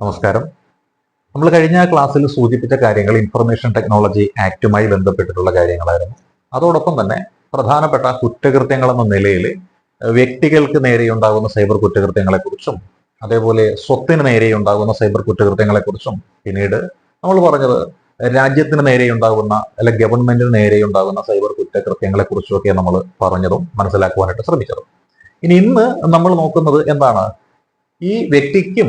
നമസ്കാരം. നമ്മൾ കഴിഞ്ഞ ക്ലാസ്സിൽ സൂചിപ്പിച്ച കാര്യങ്ങൾ ഇൻഫർമേഷൻ ടെക്നോളജി ആക്റ്റുമായി ബന്ധപ്പെട്ടിട്ടുള്ള കാര്യങ്ങളായിരുന്നു. അതോടൊപ്പം തന്നെ പ്രധാനപ്പെട്ട കുറ്റകൃത്യങ്ങൾ എന്ന നിലയിൽ വ്യക്തികൾക്ക് നേരെയുണ്ടാകുന്ന സൈബർ കുറ്റകൃത്യങ്ങളെക്കുറിച്ചും അതേപോലെ സ്വത്തിന് നേരെയുണ്ടാകുന്ന സൈബർ കുറ്റകൃത്യങ്ങളെക്കുറിച്ചും പിന്നീട് നമ്മൾ പറഞ്ഞത് രാജ്യത്തിന് നേരെയുണ്ടാകുന്ന അല്ലെ ഗവൺമെന്റിന് നേരെയുണ്ടാകുന്ന സൈബർ കുറ്റകൃത്യങ്ങളെ കുറിച്ചൊക്കെ നമ്മൾ പറഞ്ഞതും മനസ്സിലാക്കുവാനായിട്ട് ശ്രമിച്ചതും. ഇനി ഇന്ന് നമ്മൾ നോക്കുന്നത് എന്താണ്? ഈ വ്യക്തിക്കും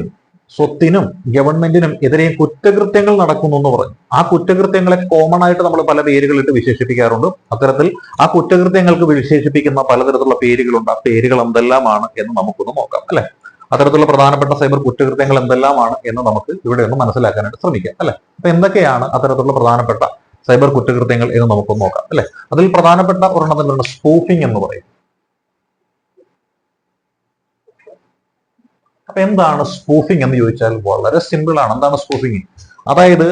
സ്വത്തിനും ഗവൺമെന്റിനും എതിരെ കുറ്റകൃത്യങ്ങൾ നടക്കുന്നു എന്ന് പറഞ്ഞു. ആ കുറ്റകൃത്യങ്ങളെ കോമൺ ആയിട്ട് നമ്മൾ പല പേരുകളിട്ട് വിശേഷിപ്പിക്കാറുണ്ട്. അത്തരത്തിൽ ആ കുറ്റകൃത്യങ്ങൾക്ക് വിശേഷിപ്പിക്കുന്ന പലതരത്തിലുള്ള പേരുകളുണ്ട്. ആ പേരുകൾ എന്തെല്ലാമാണ് എന്ന് നമുക്കൊന്ന് നോക്കാം അല്ലെ? അത്തരത്തിലുള്ള പ്രധാനപ്പെട്ട സൈബർ കുറ്റകൃത്യങ്ങൾ എന്തെല്ലാമാണ് എന്ന് നമുക്ക് ഇവിടെ ഒന്ന് മനസ്സിലാക്കാനായിട്ട് ശ്രമിക്കാം അല്ലെ? അപ്പൊ എന്തൊക്കെയാണ് അത്തരത്തിലുള്ള പ്രധാനപ്പെട്ട സൈബർ കുറ്റകൃത്യങ്ങൾ എന്ന് നമുക്കൊന്ന് നോക്കാം അല്ലെ? അതിൽ പ്രധാനപ്പെട്ട ഒരെണ്ണം എന്താണ് സ്പൂഫിംഗ് എന്ന് പറയും. അപ്പൊ എന്താണ് സ്പൂഫിംഗ് എന്ന് ചോദിച്ചാൽ വളരെ സിമ്പിൾ ആണ്. എന്താണ് സ്പൂഫിംഗ് അതായത്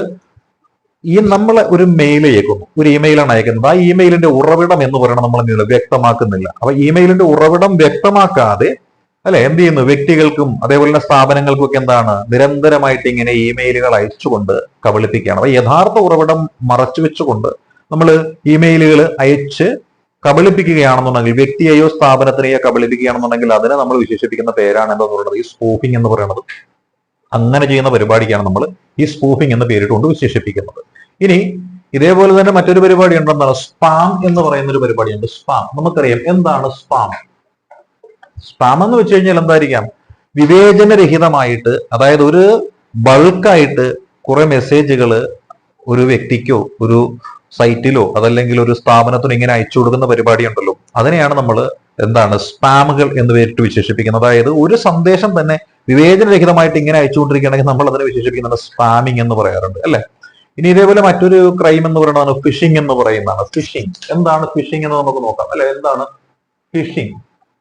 ഈ നമ്മൾ ഒരു മെയിൽ അയക്കുന്നു. ഒരു ഇമെയിലാണ് അയക്കുന്നത്. ആ ഇമെയിലിന്റെ ഉറവിടം എന്ന് പറയുന്നത് നമ്മൾ എന്ത് വ്യക്തമാക്കുന്നില്ല. അപ്പൊ ഇമെയിലിന്റെ ഉറവിടം വ്യക്തമാക്കാതെ അല്ലെ എന്ത് ചെയ്യുന്നു? വ്യക്തികൾക്കും അതേപോലെ തന്നെ സ്ഥാപനങ്ങൾക്കും ഒക്കെ എന്താണ്? നിരന്തരമായിട്ട് ഇങ്ങനെ ഇമെയിലുകൾ അയച്ചുകൊണ്ട് കബളിപ്പിക്കുകയാണ്. അപ്പൊ യഥാർത്ഥ ഉറവിടം മറച്ചു വെച്ചുകൊണ്ട് നമ്മൾ ഇമെയിലുകൾ അയച്ച് കബളിപ്പിക്കുകയാണെന്നുണ്ടെങ്കിൽ വ്യക്തിയെയോ സ്ഥാപനത്തിനെയോ കബളിപ്പിക്കുകയാണെന്നുണ്ടെങ്കിൽ അതിനെ നമ്മൾ വിശേഷിപ്പിക്കുന്ന പേരാണ് എന്താ പറയുന്നത്? ഈ സ്പൂഫിംഗ് എന്ന് പറയുന്നത്. അങ്ങനെ ചെയ്യുന്ന പരിപാടിക്കാണ് നമ്മൾ ഈ സ്പൂഫിംഗ് പേരിട്ട് പേരിട്ടുകൊണ്ട് വിശേഷിപ്പിക്കുന്നത്. ഇനി ഇതേപോലെ തന്നെ മറ്റൊരു പരിപാടി ഉണ്ടെന്നാണ് സ്പാം എന്ന് പറയുന്ന ഒരു പരിപാടിയുണ്ട്. സ്പാം നമുക്കറിയാം എന്താണ് സ്പാം സ്പാം എന്ന് വെച്ച് കഴിഞ്ഞാൽ എന്തായിരിക്കാം? വിവേചനരഹിതമായിട്ട് അതായത് ഒരു ബൾക്കായിട്ട് കുറെ മെസ്സേജുകൾ ഒരു വ്യക്തിക്കോ ഒരു സൈറ്റിലോ അതല്ലെങ്കിൽ ഒരു സ്ഥാപനത്തിനോ ഇങ്ങനെ അയച്ചു കൊടുക്കുന്ന പരിപാടി ഉണ്ടല്ലോ അതിനെയാണ് നമ്മൾ എന്താണ് സ്പാമുകൾ എന്ന് പേരിട്ട് വിശേഷിപ്പിക്കുന്നത്. അതായത് ഒരു സന്ദേശം തന്നെ വിവേചനരഹിതമായിട്ട് ഇങ്ങനെ അയച്ചുകൊണ്ടിരിക്കുകയാണെങ്കിൽ നമ്മൾ അതിനെ വിശേഷിപ്പിക്കുന്നത് സ്പാമിംഗ് എന്ന് പറയാറുണ്ട് അല്ലെ? ഇനി ഇതേപോലെ മറ്റൊരു ക്രൈം എന്ന് പറയുന്നതാണ് ഫിഷിംഗ് എന്ന് പറയുന്നതാണ്. ഫിഷിംഗ് എന്താണ് ഫിഷിംഗ് എന്ന് നമുക്ക് നോക്കാം അല്ലെ? എന്താണ് ഫിഷിംഗ്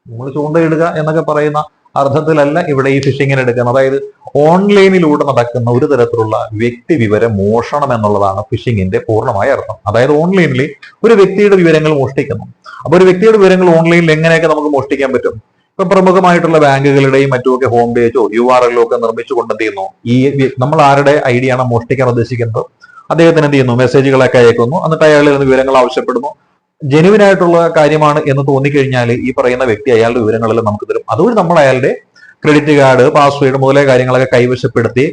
നമ്മൾ ചൂണ്ടയിടുക എന്നൊക്കെ പറയുന്ന അർത്ഥത്തിലല്ല ഇവിടെ ഈ ഫിഷിങ്ങിന് എടുക്കുന്നത്. അതായത് ഓൺലൈനിലൂടെ നടക്കുന്ന ഒരു തരത്തിലുള്ള വ്യക്തി വിവര മോഷണം എന്നുള്ളതാണ് ഫിഷിങ്ങിന്റെ പൂർണമായ അർത്ഥം. അതായത് ഓൺലൈനിൽ ഒരു വ്യക്തിയുടെ വിവരങ്ങൾ മോഷ്ടിക്കുന്നു. അപ്പൊ ഒരു വ്യക്തിയുടെ വിവരങ്ങൾ ഓൺലൈനിൽ എങ്ങനെയൊക്കെ നമുക്ക് മോഷ്ടിക്കാൻ പറ്റും? ഇപ്പൊ പ്രമുഖമായിട്ടുള്ള ബാങ്കുകളുടെയും മറ്റുമൊക്കെ ഹോം പേജോ യു ആർ എല്ലോ ഒക്കെ നിർമ്മിച്ചുകൊണ്ട് എന്ത് ചെയ്യുന്നു? ഈ നമ്മൾ ആരുടെ ഐഡിയ ആണ് മോഷ്ടിക്കാൻ ഉദ്ദേശിക്കുന്നത്? അദ്ദേഹത്തിന് എന്ത് ചെയ്യുന്നു? മെസ്സേജുകളൊക്കെ അയക്കുന്നു. എന്നിട്ട് അയാളിൽ നിന്ന് വിവരങ്ങൾ ആവശ്യപ്പെടുന്നു. ജെനുവിൻ ആയിട്ടുള്ള കാര്യമാണ് എന്ന് തോന്നിക്കഴിഞ്ഞാൽ ഈ പറയുന്ന വ്യക്തി അയാളുടെ വിവരങ്ങളെല്ലാം നമുക്ക് തരും. അതുവഴി നമ്മൾ അയാളുടെ ക്രെഡിറ്റ് കാർഡ് പാസ്വേഡ് മുതലായ കാര്യങ്ങളൊക്കെ കൈവശപ്പെടുത്തി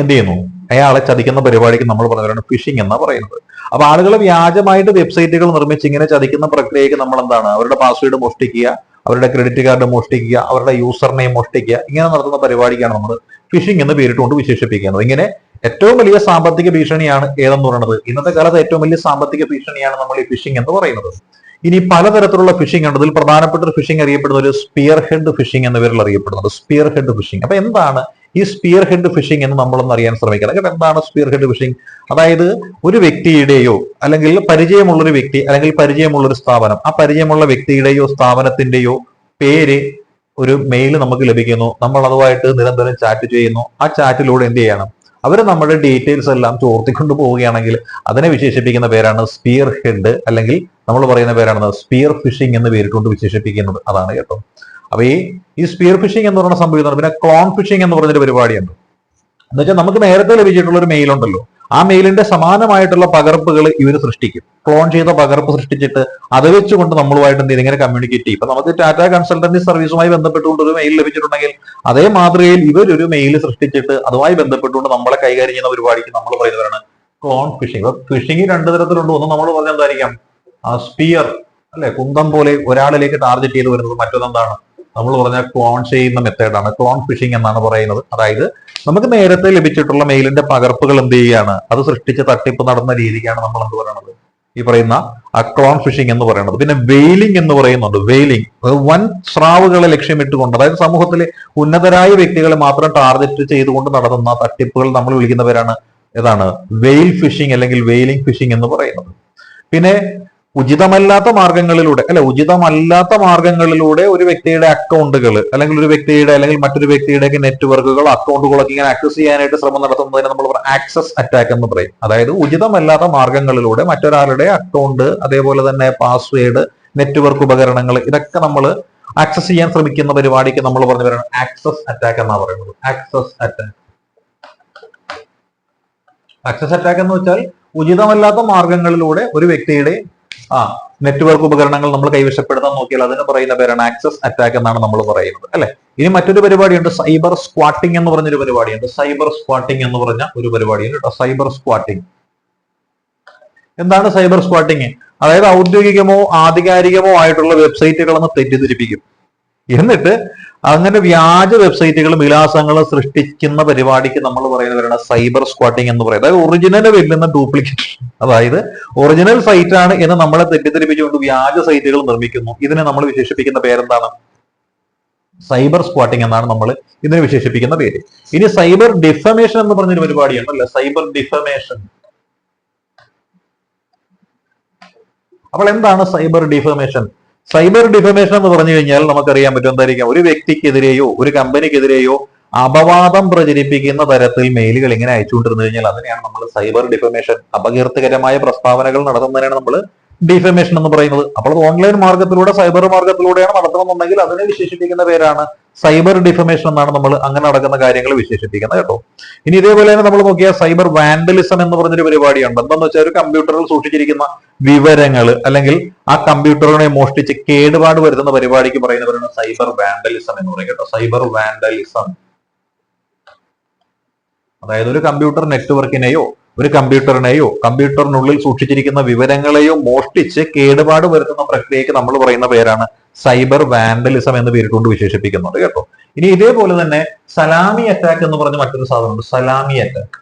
എന്ത് ചെയ്യുന്നു? അയാളെ ചതിക്കുന്ന പരിപാടിക്ക് നമ്മൾ പറഞ്ഞതാണ് ഫിഷിംഗ് എന്നാ പറയുന്നത്. അപ്പൊ ആളുകൾ വ്യാജമായിട്ട് വെബ്സൈറ്റുകൾ നിർമ്മിച്ച് ഇങ്ങനെ ചതിക്കുന്ന പ്രക്രിയക്ക് നമ്മൾ എന്താണ്? അവരുടെ പാസ്വേഡ് മോഷ്ടിക്കുക അവരുടെ ക്രെഡിറ്റ് കാർഡ് മോഷ്ടിക്കുക അവരുടെ യൂസർ നെയിം മോഷ്ടിക്കുക ഇങ്ങനെ നടത്തുന്ന പരിപാടിക്കാണ് നമ്മൾ ഫിഷിംഗ് എന്ന് പേരിട്ടുകൊണ്ട് വിശേഷിപ്പിക്കുന്നത്. ഇങ്ങനെ ഏറ്റവും വലിയ സാമ്പത്തിക ഭീഷണിയാണ് ഏതെന്ന് പറയുന്നത്? ഇന്നത്തെ കാലത്ത് ഏറ്റവും വലിയ സാമ്പത്തിക ഭീഷണിയാണ് നമ്മൾ ഈ ഫിഷിംഗ് എന്ന് പറയുന്നത്. ഇനി പലതരത്തിലുള്ള ഫിഷിംഗ് ഉണ്ട്. ഇതിൽ പ്രധാനപ്പെട്ട ഒരു ഫിഷിംഗ് അറിയപ്പെടുന്ന ഒരു സ്പിയർ ഹെഡ് ഫിഷിംഗ് എന്ന പേരിൽ അറിയപ്പെടുന്നത്. സ്പിയർ ഹെഡ് ഫിഷിംഗ് അപ്പൊ എന്താണ് ഈ സ്പിയർ ഹെഡ് ഫിഷിംഗ് എന്ന് നമ്മളൊന്ന് അറിയാൻ ശ്രമിക്കണം. കേട്ടോ എന്താണ് സ്പിയർ ഹെഡ് ഫിഷിംഗ് അതായത് ഒരു വ്യക്തിയുടെയോ അല്ലെങ്കിൽ പരിചയമുള്ള ഒരു വ്യക്തി അല്ലെങ്കിൽ പരിചയമുള്ള ഒരു സ്ഥാപനം. ആ പരിചയമുള്ള വ്യക്തിയുടെയോ സ്ഥാപനത്തിന്റെയോ പേര് ഒരു മെയിൽ നമുക്ക് ലഭിക്കുന്നു. നമ്മൾ അതുമായിട്ട് നിരന്തരം ചാറ്റ് ചെയ്യുന്നു. ആ ചാറ്റിലൂടെ എന്ത് ചെയ്യണം? അവർ നമ്മുടെ ഡീറ്റെയിൽസ് എല്ലാം ചോർത്തിക്കൊണ്ട് പോവുകയാണെങ്കിൽ അതിനെ വിശേഷിപ്പിക്കുന്ന പേരാണ് സ്പിയർ ഹെഡ് അല്ലെങ്കിൽ നമ്മൾ പറയുന്ന പേരാണ് സ്പിയർ ഫിഷിംഗ് എന്ന് പേരിട്ടുകൊണ്ട് വിശേഷിപ്പിക്കുന്നത്. അതാണ് കേട്ടോ. അപ്പൊ ഈ ഈ സ്പിയർ ഫിഷിംഗ് എന്ന് പറയുന്ന സംഭവിക്കുന്നത് പിന്നെ ക്ലോൺ ഫിഷിംഗ് എന്ന് പറഞ്ഞൊരു പരിപാടിയുണ്ട്. എന്ന് വെച്ചാൽ നമുക്ക് നേരത്തെ ലഭിച്ചിട്ടുള്ള ഒരു മെയിൽ ഉണ്ടല്ലോ. ആ മെയിലിന്റെ സമാനമായിട്ടുള്ള പകർപ്പുകൾ ഇവർ സൃഷ്ടിക്കും. ക്ലോൺ ചെയ്ത പകർപ്പ് സൃഷ്ടിച്ചിട്ട് അത് വെച്ചുകൊണ്ട് നമ്മളുമായിട്ട് എന്ത് ഇങ്ങനെ കമ്മ്യൂണിക്കേറ്റ് ചെയ്യും. ഇപ്പൊ നമുക്ക് ടാറ്റ കൺസൾട്ടൻസി സർവീസുമായി ബന്ധപ്പെട്ടുകൊണ്ട് ഒരു മെയിൽ ലഭിച്ചിട്ടുണ്ടെങ്കിൽ അതേ മാതൃകയിൽ ഇവരൊരു മെയിൽ സൃഷ്ടിച്ചിട്ട് അതുമായി ബന്ധപ്പെട്ടുകൊണ്ട് നമ്മളെ കൈകാര്യം ചെയ്യുന്ന പരിപാടിക്ക് നമ്മൾ പറയുന്നവരാണ് ക്ലോൺ ഫിഷിംഗ് ഇപ്പൊ ഫിഷിംഗ് രണ്ട് തരത്തിലുണ്ട്. ഒന്ന് നമ്മൾ പറഞ്ഞ എന്തായിരിക്കാം? സ്പിയർ അല്ലെ? കുന്തം പോലെ ഒരാളിലേക്ക് ടാർഗറ്റ് ചെയ്ത് വരുന്നത് മറ്റൊന്നെന്താണ്? നമ്മൾ പറഞ്ഞ ക്ലോൺ ചെയ്യുന്ന മെത്തേഡാണ് ക്ലോൺ ഫിഷിംഗ് എന്നാണ് പറയുന്നത്. അതായത് നമുക്ക് നേരത്തെ ലഭിച്ചിട്ടുള്ള മെയിലിന്റെ പകർപ്പുകൾ എന്ത് ചെയ്യുകയാണ്? അത് സൃഷ്ടിച്ച തട്ടിപ്പ് നടന്ന രീതിക്കാണ് നമ്മൾ എന്ത് പറയുന്നത് ഈ പറയുന്ന അക്ലോൺ ഫിഷിംഗ് എന്ന് പറയുന്നത് പിന്നെ വെയിലിംഗ് എന്ന് പറയുന്നുണ്ട്. വെയിലിംഗ് വൻ സ്രാവുകളെ ലക്ഷ്യമിട്ടുകൊണ്ട് അതായത് സമൂഹത്തിലെ ഉന്നതരായ വ്യക്തികളെ മാത്രം ടാർഗറ്റ് ചെയ്തുകൊണ്ട് നടത്തുന്ന തട്ടിപ്പുകൾ നമ്മൾ വിളിക്കുന്നവരാണ്. ഏതാണ്? വെയിൽ ഫിഷിംഗ് അല്ലെങ്കിൽ വെയിലിംഗ് ഫിഷിംഗ് എന്ന് പറയുന്നത്. പിന്നെ ഉചിതമല്ലാത്ത മാർഗങ്ങളിലൂടെ അല്ലെ ഉചിതമല്ലാത്ത മാർഗങ്ങളിലൂടെ ഒരു വ്യക്തിയുടെ അക്കൗണ്ടുകൾ അല്ലെങ്കിൽ ഒരു വ്യക്തിയുടെ അല്ലെങ്കിൽ മറ്റൊരു വ്യക്തിയുടെ നെറ്റ്വർക്കുകൾ അക്കൗണ്ടുകളൊക്കെ ഇങ്ങനെ ആക്സസ് ചെയ്യാനായിട്ട് ശ്രമം നടത്തുന്നതിന് നമ്മൾ ആക്സസ് അറ്റാക്ക് എന്ന് പറയും. അതായത് ഉചിതമല്ലാത്ത മാർഗങ്ങളിലൂടെ മറ്റൊരാളുടെ അക്കൗണ്ട് അതേപോലെ തന്നെ പാസ്വേഡ് നെറ്റ്വർക്ക് ഉപകരണങ്ങൾ ഇതൊക്കെ നമ്മൾ ആക്സസ് ചെയ്യാൻ ശ്രമിക്കുന്ന പരിപാടിക്ക് നമ്മൾ പറഞ്ഞു പറയുന്നത് ആക്സസ് അറ്റാക്ക് എന്നാണ് പറയുന്നത്. ആക്സസ് അറ്റാക്ക് ആക്സസ് അറ്റാക്ക് എന്ന് വെച്ചാൽ ഉചിതമല്ലാത്ത മാർഗങ്ങളിലൂടെ ഒരു വ്യക്തിയുടെ ആ നെറ്റ്വർക്ക് ഉപകരണങ്ങൾ നമ്മൾ കൈവശപ്പെടുത്താൻ നോക്കിയാൽ അതിന് പറയുന്ന പേരാണ് ആക്സസ് അറ്റാക്ക് എന്നാണ് നമ്മൾ പറയുന്നത് അല്ലെ? ഇനി മറ്റൊരു പരിപാടിയുണ്ട് സൈബർ സ്ക്വാട്ടിംഗ് എന്ന് പറഞ്ഞൊരു പരിപാടിയുണ്ട് സൈബർ സ്ക്വാട്ടിംഗ് എന്ന് പറഞ്ഞ ഒരു പരിപാടിയുണ്ട് കേട്ടോ സൈബർ സ്ക്വാട്ടിംഗ് എന്താണ് സൈബർ സ്ക്വാട്ടിംഗ് അതായത് ഔദ്യോഗികമോ ആധികാരികമോ ആയിട്ടുള്ള വെബ്സൈറ്റുകളെന്ന് തെറ്റിദ്ധരിപ്പിക്കും. എന്നിട്ട് അങ്ങനെ വ്യാജ വെബ്സൈറ്റുകളും വിലാസങ്ങളും സൃഷ്ടിക്കുന്ന പരിപാടിക്ക് നമ്മൾ പറയുന്നവരാണ് സൈബർ സ്ക്വാട്ടിംഗ് എന്ന് പറയുന്നത്. അതായത് ഒറിജിനൽ വെല്ലുന്ന ഡ്യൂപ്ലിക്കേഷൻ അതായത് ഒറിജിനൽ സൈറ്റ് ആണ് എന്ന് നമ്മളെ തെറ്റിദ്ധരിപ്പിച്ചുകൊണ്ട് വ്യാജ സൈറ്റുകൾ നിർമ്മിക്കുന്നു. ഇതിനെ നമ്മൾ വിശേഷിപ്പിക്കുന്ന പേരെന്താണ്? സൈബർ സ്ക്വാട്ടിംഗ് എന്നാണ് നമ്മൾ ഇതിനെ വിശേഷിപ്പിക്കുന്ന പേര്. ഇനി സൈബർ ഡിഫമേഷൻ എന്ന് പറഞ്ഞൊരു പരിപാടിയാണ് അല്ലെ? Cyber defamation. അപ്പോൾ എന്താണ് സൈബർ ഡിഫമേഷൻ? സൈബർ ഡിഫമേഷൻ എന്ന് പറഞ്ഞു കഴിഞ്ഞാൽ നമുക്കറിയാൻ പറ്റും എന്തായിരിക്കാം? ഒരു വ്യക്തിക്കെതിരെയോ ഒരു കമ്പനിക്കെതിരെയോ അപവാദം പ്രചരിപ്പിക്കുന്ന തരത്തിൽ മെയിലുകൾ ഇങ്ങനെ അയച്ചുകൊണ്ടിരുന്നു കഴിഞ്ഞാൽ അതിനെയാണ് നമ്മൾ സൈബർ ഡിഫമേഷൻ അപകീർത്തികരമായ പ്രസ്താവനകൾ നടത്തുന്നതിനാണ് നമ്മൾ ഡിഫമേഷൻ എന്ന് പറയുന്നത്. അപ്പോൾ ഓൺലൈൻ മാർഗത്തിലൂടെ സൈബർ മാർഗത്തിലൂടെയാണ് നടത്തണമെന്നുണ്ടെങ്കിൽ അതിനെ വിശേഷിപ്പിക്കുന്ന പേരാണ് സൈബർ ഡിഫമേഷൻ എന്നാണ് നമ്മൾ അങ്ങനെ നടക്കുന്ന കാര്യങ്ങൾ വിശേഷിപ്പിക്കുന്നത് കേട്ടോ. ഇനി ഇതേപോലെ തന്നെ നമ്മൾ നോക്കിയാൽ സൈബർ വാൻഡലിസം എന്ന് പറഞ്ഞൊരു പരിപാടിയുണ്ട്. എന്താന്ന് വെച്ചാൽ ഒരു കമ്പ്യൂട്ടറിൽ സൂക്ഷിച്ചിരിക്കുന്ന വിവരങ്ങൾ അല്ലെങ്കിൽ ആ കമ്പ്യൂട്ടറിനെ മോഷ്ടിച്ച് കേടുപാട് വരുത്തുന്ന പരിപാടിക്ക് പറയുന്നവരാണ് സൈബർ വാൻഡലിസം എന്ന് പറയും കേട്ടോ. Cyber vandalism. അതായത് ഒരു കമ്പ്യൂട്ടർ നെറ്റ്വർക്കിനെയോ ഒരു കമ്പ്യൂട്ടറിനെയോ കമ്പ്യൂട്ടറിനുള്ളിൽ സൂക്ഷിച്ചിരിക്കുന്ന വിവരങ്ങളെയോ മോഷ്ടിച്ച് കേടുപാട് വരുത്തുന്ന പ്രക്രിയക്ക് നമ്മൾ പറയുന്ന പേരാണ് സൈബർ വാൻഡലിസം എന്ന് പേരിട്ടുകൊണ്ട് വിശേഷിപ്പിക്കുന്നുണ്ട് കേട്ടോ? ഇനി ഇതേപോലെ തന്നെ സലാമി അറ്റാക്ക് എന്ന് പറഞ്ഞ മറ്റൊരു സാധനമുണ്ട് സലാമി അറ്റാക്ക്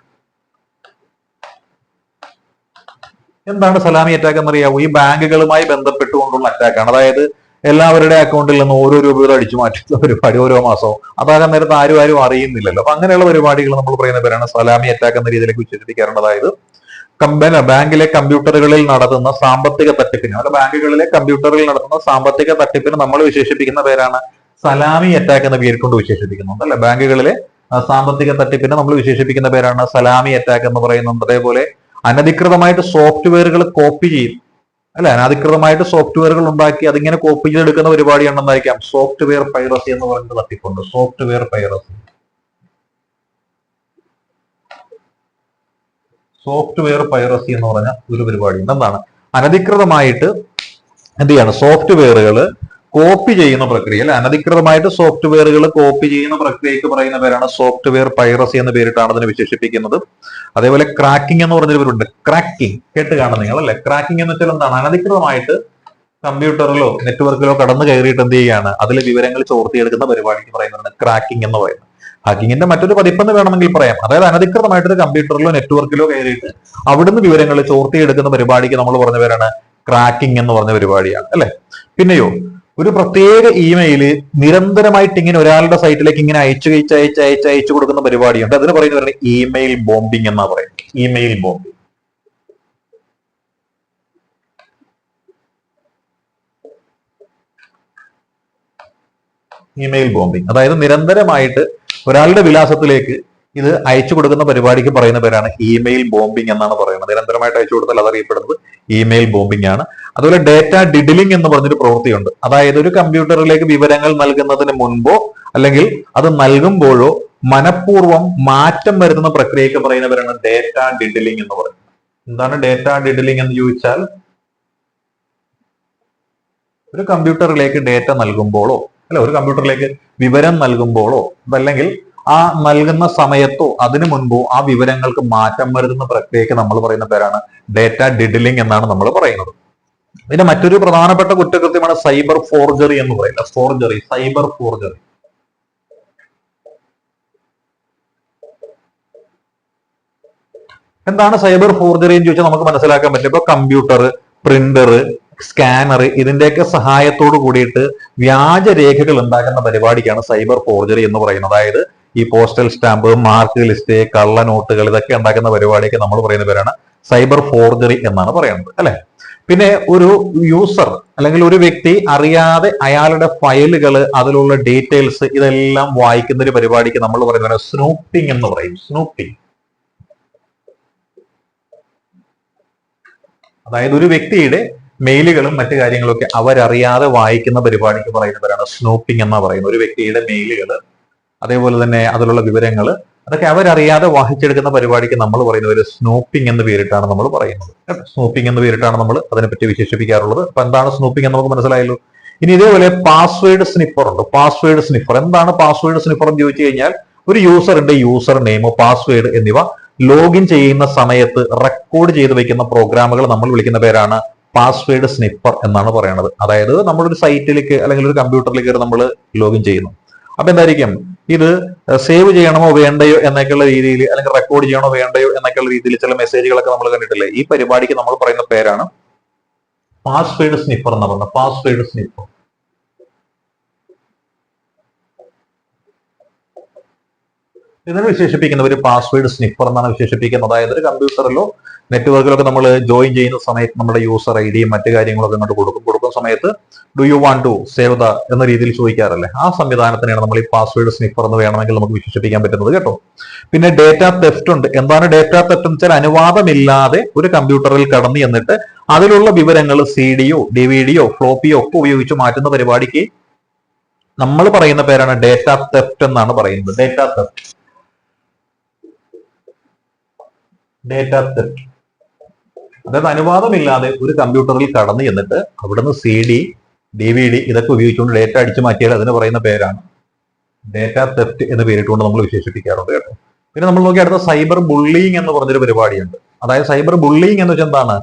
എന്താണ് സലാമി അറ്റാക്ക് എന്നറിയാവൂ? ഈ ബാങ്കുകളുമായി ബന്ധപ്പെട്ടുകൊണ്ടുള്ള അറ്റാക്കാണ് അതായത് എല്ലാവരുടെ അക്കൗണ്ടിൽ നിന്ന് ഓരോ രൂപ വീതം അടിച്ചു മാറ്റുന്ന പരിപാടി ഓരോ മാസവും. അതാകാൻ നേരത്ത് ആരും ആരും അറിയുന്നില്ലല്ലോ. അപ്പൊ അങ്ങനെയുള്ള പരിപാടികൾ നമ്മൾ പറയുന്ന പേരാണ് സലാമി അറ്റാക്ക് എന്ന രീതിയിലേക്ക് വിശേഷിപ്പിക്കാറുണ്ട്. അതായത് കമ്പനി ബാങ്കിലെ കമ്പ്യൂട്ടറുകളിൽ നടത്തുന്ന സാമ്പത്തിക തട്ടിപ്പിന്. അല്ല ബാങ്കുകളിലെ കമ്പ്യൂട്ടറുകളിൽ നടത്തുന്ന സാമ്പത്തിക തട്ടിപ്പിന് നമ്മൾ വിശേഷിപ്പിക്കുന്ന പേരാണ് സലാമി അറ്റാക്ക് എന്ന പേര് കൊണ്ട് വിശേഷിപ്പിക്കുന്നുണ്ട് അല്ലെ? ബാങ്കുകളിലെ സാമ്പത്തിക തട്ടിപ്പിന് നമ്മൾ വിശേഷിപ്പിക്കുന്ന പേരാണ് സലാമി അറ്റാക്ക് എന്ന് പറയുന്നത്. അതേപോലെ അനധികൃതമായിട്ട് സോഫ്റ്റ്വെയറുകൾ കോപ്പി ചെയ്യും. അല്ലെ? അനധികൃതമായിട്ട് സോഫ്റ്റ്വെയറുകൾ ഉണ്ടാക്കി അതിങ്ങനെ കോപ്പി ചെയ്തെടുക്കുന്ന പരിപാടിയാണെന്നായിരിക്കാം സോഫ്റ്റ്വെയർ പൈറസി എന്ന് പറയുന്ന തട്ടിപ്പുണ്ട്. Software piracy. സോഫ്റ്റ്വെയർ പൈറസി എന്ന് പറഞ്ഞ ഒരു പരിപാടി എന്താണ്? അനധികൃതമായിട്ട് എന്ത് ചെയ്യാണ്? സോഫ്റ്റ്വെയറുകൾ കോപ്പി ചെയ്യുന്ന പ്രക്രിയ അല്ലെ? അനധികൃതമായിട്ട് സോഫ്റ്റ്വെയറുകൾ കോപ്പി ചെയ്യുന്ന പ്രക്രിയക്ക് പറയുന്ന പേരാണ് സോഫ്റ്റ്വെയർ പൈറസി എന്ന പേരിട്ടാണ് അതിനെ വിശേഷിപ്പിക്കുന്നത്. അതേപോലെ ക്രാക്കിംഗ് എന്ന് പറഞ്ഞൊരു പേരുണ്ട്. ക്രാക്കിംഗ് കേട്ട് കാണും നിങ്ങൾ അല്ലെ? ക്രാക്കിംഗ് എന്ന് വെച്ചാൽ എന്താണ്? അനധികൃതമായിട്ട് കമ്പ്യൂട്ടറിലോ നെറ്റ്വർക്കിലോ കടന്നു കയറിയിട്ട് എന്ത് ചെയ്യുകയാണ്? അതിലെ വിവരങ്ങൾ ചോർത്തിയെടുക്കുന്ന പരിപാടിക്ക് പറയുന്നതാണ് ക്രാക്കിംഗ് എന്ന് പറയുന്നത്. ഹാക്കിങ്ങിന്റെ മറ്റൊരു പതിപ്പെന്ന് വേണമെങ്കിൽ പറയാം. അതായത് അനധികൃതമായിട്ടൊരു കമ്പ്യൂട്ടറിലോ നെറ്റ്വർക്കിലോ കയറിയിട്ട് അവിടുന്ന് വിവരങ്ങൾ ചോർത്തിയെടുക്കുന്ന പരിപാടിക്ക് നമ്മൾ പറഞ്ഞ പേരാണ് ക്രാക്കിംഗ് എന്ന് പറഞ്ഞ പരിപാടിയാണ് അല്ലെ? പിന്നെയോ ഒരു പ്രത്യേക ഇമെയിൽ നിരന്തരമായിട്ട് ഇങ്ങനെ ഒരാളുടെ സൈറ്റിലേക്ക് ഇങ്ങനെ അയച്ചു അയച്ച് അയച്ച് അയച്ച് അയച്ചു കൊടുക്കുന്ന പരിപാടിയുണ്ട്. അതിന് പറയുന്നവരാണ് ഇമെയിൽ ബോംബിംഗ് എന്നാ പറയുന്നത്. ഇമെയിൽ ബോംബിംഗ് ഇമെയിൽ ബോംബിംഗ് അതായത് നിരന്തരമായിട്ട് ഒരാളുടെ വിലാസത്തിലേക്ക് ഇത് അയച്ചു കൊടുക്കുന്ന പരിപാടിക്ക് പറയുന്ന പേരാണ് ഇമെയിൽ ബോംബിംഗ് എന്നാണ് പറയുന്നത്. നിരന്തരമായിട്ട് അയച്ചു കൊടുത്താൽ അതറിയപ്പെടുന്നത് ഇമെയിൽ ബോംബിംഗ് ആണ്. അതുപോലെ ഡേറ്റ ഡിഡിലിംഗ് എന്ന് പറഞ്ഞൊരു പ്രവൃത്തിയുണ്ട്. അതായത് ഒരു കമ്പ്യൂട്ടറിലേക്ക് വിവരങ്ങൾ നൽകുന്നതിന് മുൻപോ അല്ലെങ്കിൽ അത് നൽകുമ്പോഴോ മനഃപൂർവം മാറ്റം വരുത്തുന്ന പ്രക്രിയക്ക് പറയുന്നവരാണ് ഡേറ്റ ഡിഡിലിംഗ് എന്ന് പറയുന്നത്. എന്താണ് ഡേറ്റ ഡിഡിലിംഗ് എന്ന് ചോദിച്ചാൽ ഒരു കമ്പ്യൂട്ടറിലേക്ക് ഡേറ്റ നൽകുമ്പോഴോ അല്ല ഒരു കമ്പ്യൂട്ടറിലേക്ക് വിവരം നൽകുമ്പോഴോ അതല്ലെങ്കിൽ ആ നൽകുന്ന സമയത്തോ അതിനു മുൻപോ ആ വിവരങ്ങൾക്ക് മാറ്റം വരുത്തുന്ന പ്രക്രിയക്ക് നമ്മൾ പറയുന്ന പേരാണ് ഡേറ്റ ഡിഡിലിംഗ് എന്നാണ് നമ്മൾ പറയുന്നത്. പിന്നെ മറ്റൊരു പ്രധാനപ്പെട്ട കുറ്റകൃത്യമാണ് സൈബർ ഫോർജറി എന്ന് പറയുന്നത്. Forgery cyber forgery. എന്താണ് സൈബർ ഫോർജറി എന്ന് ചോദിച്ചാൽ നമുക്ക് മനസ്സിലാക്കാൻ പറ്റും ഇപ്പൊ കമ്പ്യൂട്ടർ പ്രിന്റർ സ്കാനർ ഇതിന്റെയൊക്കെ സഹായത്തോട് കൂടിയിട്ട് വ്യാജ രേഖകൾ ഉണ്ടാക്കുന്ന പരിപാടിക്കാണ് സൈബർ ഫോർജറി എന്ന് പറയുന്നത്. അതായത് ഈ പോസ്റ്റൽ സ്റ്റാമ്പ് മാർക്ക് ലിസ്റ്റ് കള്ള നോട്ടുകൾ ഇതൊക്കെ ഉണ്ടാക്കുന്ന പരിപാടിയൊക്കെ നമ്മൾ പറയുന്ന പേരാണ് സൈബർ ഫോർജറി എന്നാണ് പറയുന്നത് അല്ലെ? പിന്നെ ഒരു യൂസർ അല്ലെങ്കിൽ ഒരു വ്യക്തി അറിയാതെ അയാളുടെ ഫയലുകൾ അതിലുള്ള ഡീറ്റെയിൽസ് ഇതെല്ലാം വായിക്കുന്ന ഒരു പരിപാടിക്ക് നമ്മൾ പറയുന്ന സ്നൂപ്പിംഗ് എന്ന് പറയും. സ്നൂപ്പിംഗ് അതായത് ഒരു വ്യക്തിയുടെ മെയിലുകളും മറ്റു കാര്യങ്ങളൊക്കെ അവരറിയാതെ വായിക്കുന്ന പരിപാടിക്ക് പറയുന്നവരാണ് സ്നൂപ്പിംഗ് എന്ന് പറയുന്നത്. ഒരു വ്യക്തിയുടെ മെയിലുകൾ അതേപോലെ തന്നെ അതിലുള്ള വിവരങ്ങൾ അതൊക്കെ അവരറിയാതെ വായിച്ചെടുക്കുന്ന പരിപാടിക്ക് നമ്മൾ പറയുന്ന ഒരു സ്നൂപ്പിംഗ് എന്ന് പേരിട്ടാണ് നമ്മൾ പറയുന്നത്. സ്നൂപ്പിംഗ് എന്ന് പേരിട്ടാണ് നമ്മൾ അതിനെപ്പറ്റി വിശേഷിപ്പിക്കാറുള്ളത്. അപ്പൊ എന്താണ് സ്നൂപ്പിംഗ് എന്ന് നമുക്ക് മനസ്സിലായല്ലോ? ഇനി ഇതേപോലെ പാസ്വേഡ് സ്നിഫർ ഉണ്ട്. പാസ്വേഡ് സ്നിഫർ എന്താണ് പാസ്വേഡ് സ്നിഫർ എന്ന് ചോദിച്ചു കഴിഞ്ഞാൽ ഒരു യൂസറിന്റെ യൂസർ നെയിമോ പാസ്വേഡ് എന്നിവ ലോഗിൻ ചെയ്യുന്ന സമയത്ത് റെക്കോർഡ് ചെയ്ത് വെക്കുന്ന പ്രോഗ്രാമുകൾ നമ്മൾ വിളിക്കുന്ന പേരാണ് പാസ്വേഡ് സ്നിപ്പർ എന്നാണ് പറയുന്നത് അതായത് നമ്മളൊരു സൈറ്റിലേക്ക് അല്ലെങ്കിൽ ഒരു കമ്പ്യൂട്ടറിലേക്ക് നമ്മൾ ലോഗിൻ ചെയ്യുന്നു. അപ്പൊ എന്തായിരിക്കും? ഇത് സേവ് ചെയ്യണമോ വേണ്ടയോ എന്നൊക്കെയുള്ള രീതിയിൽ അല്ലെങ്കിൽ റെക്കോർഡ് ചെയ്യണോ വേണ്ടയോ എന്നൊക്കെയുള്ള രീതിയിൽ ചില മെസ്സേജുകളൊക്കെ നമ്മൾ കണ്ടിട്ടില്ലേ? ഈ പരിപാടിക്ക് നമ്മൾ പറയുന്ന പേരാണ് പാസ്വേഡ് സ്നിപ്പർ എന്ന് പറയുന്നത് പാസ്വേഡ് സ്നിപ്പർ ഇതിനെ വിശേഷിപ്പിക്കുന്ന ഒരു പാസ്വേഡ് സ്നിപ്പർ എന്നാണ് വിശേഷിപ്പിക്കുന്നത്. അതായത് ഒരു കമ്പ്യൂട്ടറിലോ നെറ്റ്വർക്കിലൊക്കെ നമ്മൾ ജോയിൻ ചെയ്യുന്ന സമയത്ത് നമ്മുടെ യൂസർ ഐ ഡിയും മറ്റു കാര്യങ്ങളൊക്കെ അങ്ങോട്ട് കൊടുക്കും. കൊടുക്കുന്ന സമയത്ത് do you want to save the എന്ന രീതിയിൽ ചോദിക്കാറല്ലേ? ആ സംവിധാനത്തിനെയാണ് നമ്മൾ ഈ പാസ്വേഡ് സ്നിപ്പർ എന്ന് വേണമെങ്കിൽ നമുക്ക് വിശേഷിപ്പിക്കാൻ പറ്റുന്നത് കേട്ടോ. പിന്നെ ഡേറ്റ തെഫ്റ്റ് ഉണ്ട്. എന്താണ് ഡേറ്റ തെഫ്റ്റ് എന്ന് വെച്ചാൽ അനുവാദമില്ലാതെ ഒരു കമ്പ്യൂട്ടറിൽ കടന്നു എന്നിട്ട് അതിലുള്ള വിവരങ്ങൾ സി ഡിയോ ഡി വി ഡിയോ ഫ്ലോപ്പിയോ ഒക്കെ ഉപയോഗിച്ച് മാറ്റുന്ന പരിപാടിക്ക് നമ്മൾ പറയുന്ന പേരാണ് ഡേറ്റ തെഫ്റ്റ് എന്നാണ് പറയുന്നത്. ഡേറ്റ തെഫ്റ്റ് ഡേറ്റ സെറ്റ് അതായത് അനുവാദമില്ലാതെ ഒരു കമ്പ്യൂട്ടറിൽ കടന്നു ചെന്നിട്ട് അവിടുന്ന് C D D V D ഇതൊക്കെ ഉപയോഗിച്ചുകൊണ്ട് ഡേറ്റ അടിച്ചു മാറ്റിയാൽ അതിന് പറയുന്ന പേരാണ്. ഡേറ്റ തെഫ്റ്റ് എന്ന് പേരിട്ടുകൊണ്ട് നമ്മൾ വിശേഷിപ്പിക്കാറുണ്ട് കേട്ടോ. പിന്നെ നമ്മൾ നോക്കി അടുത്ത സൈബർ ബുള്ളിങ് എന്ന് പറഞ്ഞൊരു പരിപാടിയുണ്ട്. അതായത് സൈബർ ബുള്ളിങ് എന്ന് വെച്ചാൽ എന്താണ്?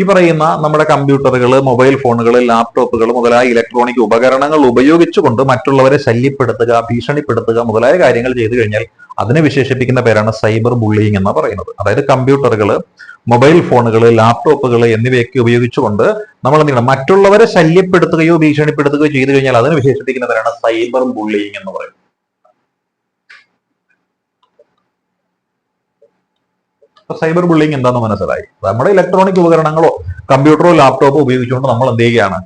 ഈ പറയുന്ന നമ്മുടെ കമ്പ്യൂട്ടറുകൾ മൊബൈൽ ഫോണുകൾ ലാപ്ടോപ്പുകൾ മുതലായ ഇലക്ട്രോണിക് ഉപകരണങ്ങൾ ഉപയോഗിച്ചുകൊണ്ട് മറ്റുള്ളവരെ ശല്യപ്പെടുത്തുക ഭീഷണിപ്പെടുത്തുക മുതലായ കാര്യങ്ങൾ ചെയ്തു കഴിഞ്ഞാൽ അതിനെ വിശേഷിപ്പിക്കുന്ന പേരാണ് സൈബർ ബുള്ളിങ് എന്ന് പറയുന്നത്. അതായത് കമ്പ്യൂട്ടറുകൾ മൊബൈൽ ഫോണുകൾ ലാപ്ടോപ്പുകൾ എന്നിവയൊക്കെ ഉപയോഗിച്ചുകൊണ്ട് നമ്മൾ എന്ത് ചെയ്യണം? മറ്റുള്ളവരെ ശല്യപ്പെടുത്തുകയോ ഭീഷണിപ്പെടുത്തുകയോ ചെയ്തു കഴിഞ്ഞാൽ അതിനെ വിശേഷിപ്പിക്കുന്ന പേരാണ് സൈബർ ബുള്ളിങ് എന്ന് പറയുന്നത്. സൈബർ ബുള്ളിങ് എന്താണെന്ന് മനസ്സിലായി? നമ്മുടെ ഇലക്ട്രോണിക് ഉപകരണങ്ങളോ കമ്പ്യൂട്ടറോ ലാപ്ടോപ്പോ ഉപയോഗിച്ചുകൊണ്ട് നമ്മൾ എന്ത് ചെയ്യുകയാണ്?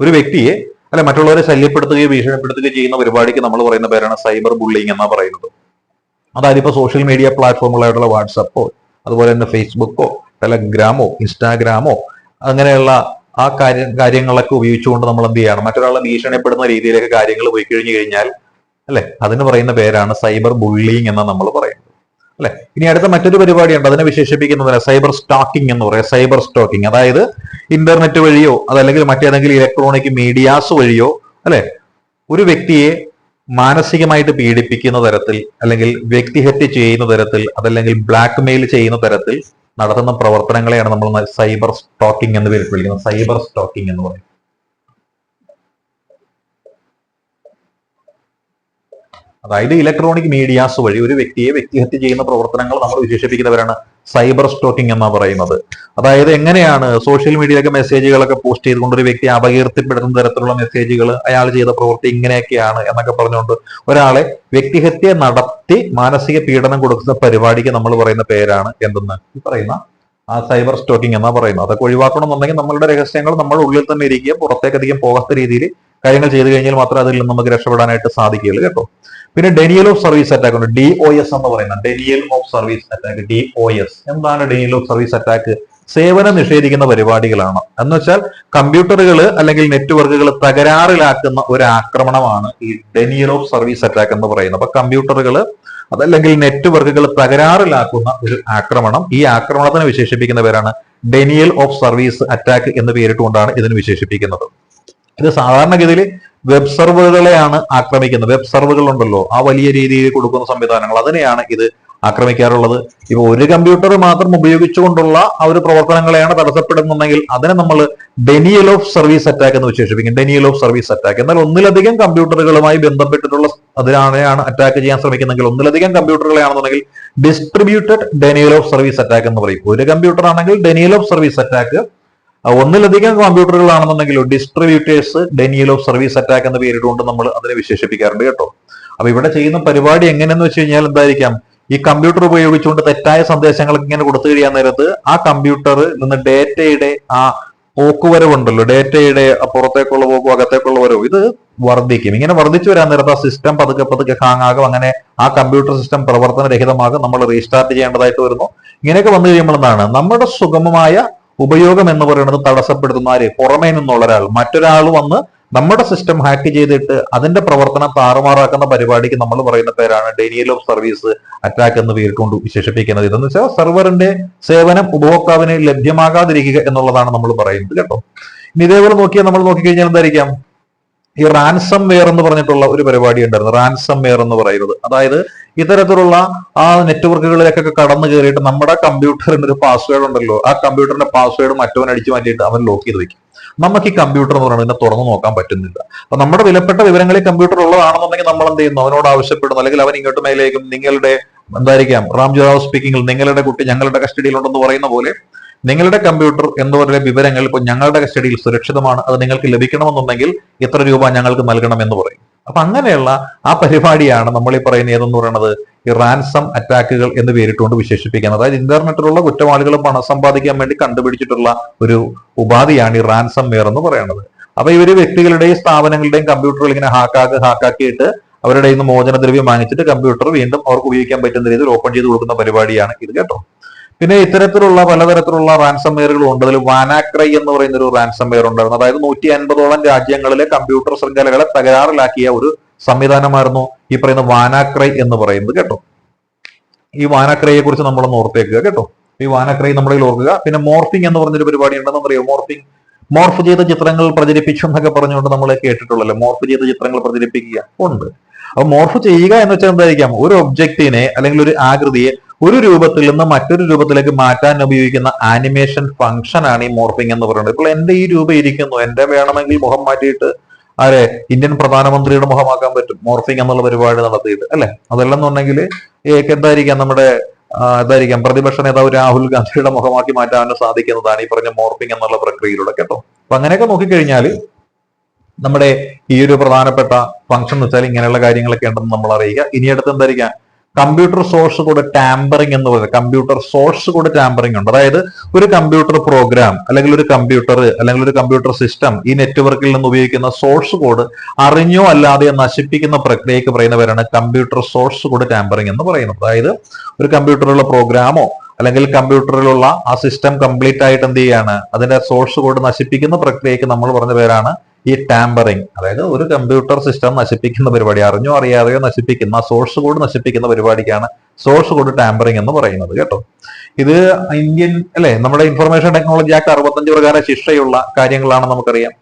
ഒരു വ്യക്തിയെ അല്ലെ മറ്റുള്ളവരെ ശല്യപ്പെടുത്തുകയോ ഭീഷണിപ്പെടുത്തുകയോ ചെയ്യുന്ന പരിപാടിക്ക് നമ്മൾ പറയുന്ന പേരാണ് സൈബർ ബുള്ളിങ് എന്നാ പറയുന്നത്. അതായത് ഇപ്പോൾ സോഷ്യൽ മീഡിയ പ്ലാറ്റ്ഫോമുകളായിട്ടുള്ള വാട്സപ്പോ അതുപോലെ തന്നെ ഫേസ്ബുക്കോ ടെലഗ്രാമോ ഇൻസ്റ്റാഗ്രാമോ അങ്ങനെയുള്ള ആ കാര്യ കാര്യങ്ങളൊക്കെ ഉപയോഗിച്ചുകൊണ്ട് നമ്മൾ എന്ത് ചെയ്യണം? മറ്റൊരാളെ ഭീഷണിപ്പെടുന്ന രീതിയിലേക്ക് കാര്യങ്ങൾ പോയി കഴിഞ്ഞു കഴിഞ്ഞാൽ അല്ലെ? അതിന് പറയുന്ന പേരാണ് സൈബർ ബുള്ളിങ് എന്ന് നമ്മൾ പറയുന്നത്. അല്ലെ? ഇനി അടുത്ത മറ്റൊരു പരിപാടിയുണ്ട്. അതിനെ വിശേഷിപ്പിക്കുന്നത് സൈബർ സ്റ്റോക്കിംഗ് എന്ന് പറയാം. സൈബർ സ്റ്റോക്കിംഗ് അതായത് ഇന്റർനെറ്റ് വഴിയോ അതല്ലെങ്കിൽ മറ്റേതെങ്കിലും ഇലക്ട്രോണിക് മീഡിയാസ് വഴിയോ അല്ലെ? ഒരു വ്യക്തിയെ മാനസികമായിട്ട് പീഡിപ്പിക്കുന്ന തരത്തിൽ അല്ലെങ്കിൽ വ്യക്തിഹത്യ ചെയ്യുന്ന തരത്തിൽ അതല്ലെങ്കിൽ ബ്ലാക്ക് മെയിൽ ചെയ്യുന്ന തരത്തിൽ നടത്തുന്ന പ്രവർത്തനങ്ങളെയാണ് നമ്മൾ സൈബർ സ്റ്റോക്കിംഗ് എന്ന് വിളിക്കുന്നത്. സൈബർ സ്റ്റോക്കിംഗ് എന്ന് പറയും. അതായത് ഇലക്ട്രോണിക് മീഡിയാസ് വഴി ഒരു വ്യക്തിയെ വ്യക്തിഹത്യ ചെയ്യുന്ന പ്രവർത്തനങ്ങൾ നമ്മൾ വിശേഷിപ്പിക്കുന്നവരാണ് സൈബർ സ്റ്റോക്കിംഗ് എന്ന് പറയുന്നത്. അതായത് എങ്ങനെയാണ് സോഷ്യൽ മീഡിയയിലൊക്കെ മെസ്സേജുകളൊക്കെ പോസ്റ്റ് ചെയ്തുകൊണ്ട് ഒരു വ്യക്തി അപകീർത്തിപ്പെടുത്തുന്ന തരത്തിലുള്ള മെസ്സേജുകൾ അയാൾ ചെയ്ത പ്രവൃത്തി ഇങ്ങനെയൊക്കെയാണ് എന്നൊക്കെ പറഞ്ഞുകൊണ്ട് ഒരാളെ വ്യക്തിഹത്യ നടത്തി മാനസിക പീഡനം കൊടുക്കുന്ന പരിപാടിക്ക് നമ്മൾ പറയുന്ന പേരാണ് എന്തെന്ന്? ഈ പറയുന്ന ആ സൈബർ സ്റ്റോക്കിംഗ് എന്നാ പറയുന്നത്. അതൊക്കെ ഒഴിവാക്കണമെന്നുണ്ടെങ്കിൽ നമ്മളുടെ രഹസ്യങ്ങൾ നമ്മുടെ ഉള്ളിൽ തന്നെ ഇരിക്കുക പുറത്തേക്കധികം പോകാത്ത രീതിയിൽ കാര്യങ്ങൾ ചെയ്തു കഴിഞ്ഞാൽ മാത്രമേ അതിൽ നിന്ന് നമുക്ക് രക്ഷപ്പെടാനായിട്ട് സാധിക്കുകയുള്ളൂ കേട്ടോ. പിന്നെ ഡെനിയൽ ഓഫ് സർവീസ് അറ്റാക്ക് ഉണ്ട്. ഡി ഒ എസ് എന്ന് പറയുന്ന denial of service attack D O S എന്താണ് ഡെനിയൽ ഓഫ് സർവീസ് അറ്റാക്ക് സേവനം നിഷേധിക്കുന്ന പരിപാടികളാണ്. എന്ന് വെച്ചാൽ കമ്പ്യൂട്ടറുകൾ അല്ലെങ്കിൽ നെറ്റ്വർക്കുകൾ തകരാറിലാക്കുന്ന ഒരു ആക്രമണമാണ് ഈ ഡെനിയൽ ഓഫ് സർവീസ് അറ്റാക്ക് എന്ന് പറയുന്നത്. അപ്പൊ കമ്പ്യൂട്ടറുകൾ അതല്ലെങ്കിൽ നെറ്റ്വർക്കുകൾ തകരാറിലാക്കുന്ന ഒരു ആക്രമണം. ഈ ആക്രമണത്തിന് വിശേഷിപ്പിക്കുന്ന പേരാണ് ഡെനിയൽ ഓഫ് സർവീസ് അറ്റാക്ക് എന്ന് പേരിട്ടുകൊണ്ടാണ് ഇതിന് വിശേഷിപ്പിക്കുന്നത്. ഇത് സാധാരണഗതിയിൽ വെബ് സെർവറുകളെയാണ് ആക്രമിക്കുന്നത്. വെബ് സെർവറുകൾ ഉണ്ടല്ലോ ആ വലിയ രീതിയിൽ കൊടുക്കുന്ന സംവിധാനങ്ങൾ അതിനെയാണ് ഇത് ആക്രമിക്കാറുള്ളത്. ഇപ്പൊ ഒരു കമ്പ്യൂട്ടർ മാത്രം ഉപയോഗിച്ചുകൊണ്ടുള്ള ആ ഒരു പ്രവർത്തനങ്ങളെയാണ് തടസ്സപ്പെടുന്നുണ്ടെങ്കിൽ അതിനെ നമ്മൾ ഡെനിയൽ ഓഫ് സർവീസ് അറ്റാക്ക് എന്ന് വിശേഷിപ്പിക്കും. ഡെനിയൽ ഓഫ് സർവീസ് അറ്റാക്ക് എന്നാൽ ഒന്നിലധികം കമ്പ്യൂട്ടറുകളുമായി ബന്ധപ്പെട്ടിട്ടുള്ള അതിനാണ് അറ്റാക്ക് ചെയ്യാൻ ശ്രമിക്കുന്നെങ്കിൽ ഒന്നിലധികം കമ്പ്യൂട്ടറുകളെയാണെന്നുണ്ടെങ്കിൽ distributed denial of service attack എന്ന് പറയും. ഒരു കമ്പ്യൂട്ടർ ആണെങ്കിൽ ഡെനിയൽ ഓഫ് സർവീസ് അറ്റാക്ക് ഒന്നിലധികം കമ്പ്യൂട്ടറുകളാണെന്നുണ്ടെങ്കിൽ distributors denial of service attack എന്ന പേരിട്ടുകൊണ്ട് നമ്മൾ അതിനെ വിശേഷിപ്പിക്കാറുണ്ട് കേട്ടോ. അപ്പൊ ഇവിടെ ചെയ്യുന്ന പരിപാടി എങ്ങനെയെന്ന് വെച്ച് കഴിഞ്ഞാൽ എന്തായിരിക്കാം? ഈ കമ്പ്യൂട്ടർ ഉപയോഗിച്ചുകൊണ്ട് തെറ്റായ സന്ദേശങ്ങൾ ഇങ്ങനെ കൊടുത്തു കഴിയാൻ നേരത്ത് ആ കമ്പ്യൂട്ടറിൽ നിന്ന് ഡേറ്റയുടെ ആ പോക്കുവരവുണ്ടല്ലോ ഡേറ്റയുടെ പുറത്തേക്കുള്ള പോക്കും അകത്തേക്കുള്ള വരവും ഇത് വർദ്ധിക്കും. ഇങ്ങനെ വർദ്ധിച്ചു വരാൻ നേരത്ത് ആ സിസ്റ്റം പതുക്കെ പതുക്കെ ഹാങ് ആകും. അങ്ങനെ ആ കമ്പ്യൂട്ടർ സിസ്റ്റം പ്രവർത്തനരഹിതമാകും. നമ്മൾ റീസ്റ്റാർട്ട് ചെയ്യേണ്ടതായിട്ട് വരുന്നു. ഇങ്ങനെയൊക്കെ വന്നു കഴിയുമ്പോൾ എന്താണ്? നമ്മുടെ സുഗമമായ ഉപയോഗം എന്ന് പറയുന്നത് തടസ്സപ്പെടുത്തുന്ന ആര്? പുറമേ നിന്നുള്ള ഒരാൾ മറ്റൊരാൾ വന്ന് നമ്മുടെ സിസ്റ്റം ഹാക്ക് ചെയ്തിട്ട് അതിന്റെ പ്രവർത്തനം താറുമാറാക്കുന്ന പരിപാടിക്ക് നമ്മൾ പറയുന്ന പേരാണ് ഡെനിയൽ ഓഫ് സർവീസ് അറ്റാക്ക് എന്ന് പേരിട്ടുകൊണ്ട് വിശേഷിപ്പിക്കുന്നത്. ഇതെന്ന് വെച്ചാൽ സെർവറിന്റെ സേവനം ഉപഭോക്താവിന് ലഭ്യമാകാതിരിക്കുക എന്നുള്ളതാണ് നമ്മൾ പറയുന്നത് കേട്ടോ. ഇനി ഇതേപോലെ നോക്കിയാൽ നമ്മൾ നോക്കിക്കഴിഞ്ഞാൽ എന്തായിരിക്കാം? ഈ റാൻസം വെയർ എന്ന് പറഞ്ഞിട്ടുള്ള ഒരു പരിപാടി ഉണ്ടായിരുന്നു. റാൻസം വെയർ എന്ന് പറയുന്നത്. അതായത് ഇത്തരത്തിലുള്ള ആ നെറ്റ്വർക്കുകളിലേക്കൊക്കെ കടന്നു കയറിയിട്ട് നമ്മുടെ കമ്പ്യൂട്ടറിന്റെ ഒരു പാസ്വേഡ് ഉണ്ടല്ലോ. ആ കമ്പ്യൂട്ടറിന്റെ പാസ്വേഡ് മറ്റവൻ അടിച്ചു മാറ്റിയിട്ട് അവൻ ലോക്ക് ചെയ്ത് വെക്കും. നമുക്ക് ഈ കമ്പ്യൂട്ടർ എന്ന് പറയുന്നത് തുറന്നു നോക്കാൻ പറ്റുന്നില്ല. അപ്പൊ നമ്മുടെ വിലപ്പെട്ട വിവരങ്ങൾ ഈ കമ്പ്യൂട്ടർ ഉള്ളതാണെന്നുണ്ടെങ്കിൽ നമ്മൾ എന്ത് ചെയ്യുന്നു? അവനോട് ആവശ്യപ്പെടുന്നു. അല്ലെങ്കിൽ അവൻ ഇങ്ങോട്ട് മേലേക്കും നിങ്ങളുടെ എന്തായിരിക്കാം? റാം ജോറാവ് സ്പീക്കിംഗിൽ നിങ്ങളുടെ കുട്ടി ഞങ്ങളുടെ കസ്റ്റഡിയിലുണ്ടെന്ന് പറയുന്ന പോലെ നിങ്ങളുടെ കമ്പ്യൂട്ടർ എന്ന് പറയുന്ന വിവരങ്ങൾ ഇപ്പോൾ ഞങ്ങളുടെ കസ്റ്റഡിയിൽ സുരക്ഷിതമാണ്. അത് നിങ്ങൾക്ക് ലഭിക്കണമെന്നുണ്ടെങ്കിൽ എത്ര രൂപ ഞങ്ങൾക്ക് നൽകണം എന്ന് പറയും. അപ്പൊ അങ്ങനെയുള്ള ആ പരിപാടിയാണ് നമ്മൾ ഈ പറയുന്ന ഏതെന്ന് പറയുന്നത് ഈ റാൻസം അറ്റാക്കുകൾ എന്ന് പേരിട്ടുകൊണ്ട് വിശേഷിപ്പിക്കുന്നത്. അതായത് ഇന്റർനെറ്റിലുള്ള കുറ്റവാളികൾ പണം സമ്പാദിക്കാൻ വേണ്ടി കണ്ടുപിടിച്ചിട്ടുള്ള ഒരു ഉപാധിയാണ് ഈ റാൻസം വെയർ എന്ന് പറയുന്നത് അപ്പൊ ഇവർ വ്യക്തികളുടെയും സ്ഥാപനങ്ങളുടെയും കമ്പ്യൂട്ടറുകൾ ഇങ്ങനെ ഹാക്കാക്ക് ഹാക്കാക്കിയിട്ട് അവരുടെ ഇന്ന് മോചനദ്രവ്യം വാങ്ങിച്ചിട്ട് കമ്പ്യൂട്ടർ വീണ്ടും അവർക്ക് ഉപയോഗിക്കാൻ പറ്റുന്ന രീതിയിൽ ഓപ്പൺ ചെയ്ത് കൊടുക്കുന്ന പരിപാടിയാണ് ഇത് കേട്ടോ. പിന്നെ ഇത്തരത്തിലുള്ള പലതരത്തിലുള്ള റാൻസം വെയറുകളും ഉണ്ട്. അതിൽ വാനാക്രൈ എന്ന് പറയുന്ന ഒരു റാൻസം വെയർ ഉണ്ടായിരുന്നു. അതായത് നൂറ്റി അൻപതോളം രാജ്യങ്ങളിലെ കമ്പ്യൂട്ടർ ശൃംഖലകളെ തകരാറിലാക്കിയ ഒരു സംവിധാനമായിരുന്നു ഈ പറയുന്ന വാനാക്രൈ എന്ന് പറയുന്നത് കേട്ടോ. ഈ വാനാക്രൈയെ കുറിച്ച് നമ്മളൊന്ന് ഓർത്തേക്കുക കേട്ടോ. ഈ വാനാക്രൈ നമ്മളിൽ ഓർക്കുക. പിന്നെ മോർഫിംഗ് എന്ന് പറഞ്ഞൊരു പരിപാടി ഉണ്ടെന്ന് അറിയോ മോർഫിംഗ് മോർഫ് ചെയ്ത ചിത്രങ്ങൾ പ്രചരിപ്പിച്ചു എന്നൊക്കെ പറഞ്ഞുകൊണ്ട് നമ്മൾ കേട്ടിട്ടുള്ളല്ലോ? മോർഫ് ചെയ്ത ചിത്രങ്ങൾ പ്രചരിപ്പിക്കുക. ഉണ്ട്. അപ്പൊ മോർഫ് ചെയ്യുക എന്ന് വെച്ചാൽ എന്തായിരിക്കാം? ഒരു ഒബ്ജക്റ്റിനെ അല്ലെങ്കിൽ ഒരു ആകൃതിയെ ഒരു രൂപത്തിൽ നിന്ന് മറ്റൊരു രൂപത്തിലേക്ക് മാറ്റാൻ ഉപയോഗിക്കുന്ന ആനിമേഷൻ ഫംഗ്ഷൻ ആണ് ഈ മോർഫിംഗ് എന്ന് പറയുന്നത്. ഇപ്പോൾ എന്റെ ഈ രൂപം ഇരിക്കുന്നു. എന്റെ വേണമെങ്കിൽ മുഖം മാറ്റിയിട്ട് ആരെ? ഇന്ത്യൻ പ്രധാനമന്ത്രിയുടെ മുഖമാക്കാൻ പറ്റും. മോർഫിംഗ് എന്നുള്ള പരിപാടി നടത്തിയിട്ട് അല്ലെ? അതല്ലെന്നുണ്ടെങ്കിൽ എന്തായിരിക്കാം നമ്മുടെ എന്തായിരിക്കാം? പ്രതിപക്ഷ നേതാവ് രാഹുൽ ഗാന്ധിയുടെ മുഖമാക്കി മാറ്റാൻ സാധിക്കുന്നതാണ് ഈ പറഞ്ഞ മോർഫിംഗ് എന്നുള്ള പ്രക്രിയയിലൂടെ കേട്ടോ? അപ്പൊ അങ്ങനെയൊക്കെ നോക്കിക്കഴിഞ്ഞാൽ നമ്മുടെ ഈ ഒരു പ്രധാനപ്പെട്ട ഫംഗ്ഷൻ എന്ന് വെച്ചാൽ ഇങ്ങനെയുള്ള കാര്യങ്ങളൊക്കെ ഉണ്ടെന്ന് നമ്മൾ അറിയുക. ഇനി അടുത്ത് എന്തായിരിക്കാം? കമ്പ്യൂട്ടർ സോഴ്സ് കൂടെ ടാമ്പറിംഗ് എന്ന് പറയുന്നത് കമ്പ്യൂട്ടർ സോഴ്സ് കൂടെ ടാമ്പറിംഗ് ഉണ്ട്. അതായത് ഒരു കമ്പ്യൂട്ടർ പ്രോഗ്രാം അല്ലെങ്കിൽ ഒരു കമ്പ്യൂട്ടർ അല്ലെങ്കിൽ ഒരു കമ്പ്യൂട്ടർ സിസ്റ്റം ഈ നെറ്റ്വർക്കിൽ നിന്ന് ഉപയോഗിക്കുന്ന സോഴ്സ് കോഡ് അറിഞ്ഞോ അല്ലാതെ നശിപ്പിക്കുന്ന പ്രക്രിയക്ക് പറയുന്ന പേരാണ് കമ്പ്യൂട്ടർ സോഴ്സ് കൂടെ ടാമ്പറിംഗ് എന്ന് പറയുന്നത്. അതായത് ഒരു കമ്പ്യൂട്ടറിലുള്ള പ്രോഗ്രാമോ അല്ലെങ്കിൽ കമ്പ്യൂട്ടറിലുള്ള ആ സിസ്റ്റം കംപ്ലീറ്റ് ആയിട്ട് എന്ത് ചെയ്യാണ്? അതിന്റെ സോഴ്സ് കോഡ് നശിപ്പിക്കുന്ന പ്രക്രിയക്ക് നമ്മൾ പറഞ്ഞ പേരാണ് ഈ ടാമ്പറിങ് അതായത് ഒരു കമ്പ്യൂട്ടർ സിസ്റ്റം നശിപ്പിക്കുന്ന പരിപാടി അറിഞ്ഞോ അറിയാതെയോ നശിപ്പിക്കുന്ന സോഴ്സ് കോഡ് നശിപ്പിക്കുന്ന പരിപാടിക്കാണ് സോഴ്സ് കോഡ് ടാമ്പറിങ് എന്ന് പറയുന്നത് കേട്ടോ. ഇത് ഇന്ത്യൻ അല്ലെ? നമ്മുടെ ഇൻഫർമേഷൻ ടെക്നോളജി ആക്ട് അറുപത്തഞ്ച് പ്രകാരം ശിക്ഷയുള്ള കാര്യങ്ങളാണ് നമുക്കറിയാം.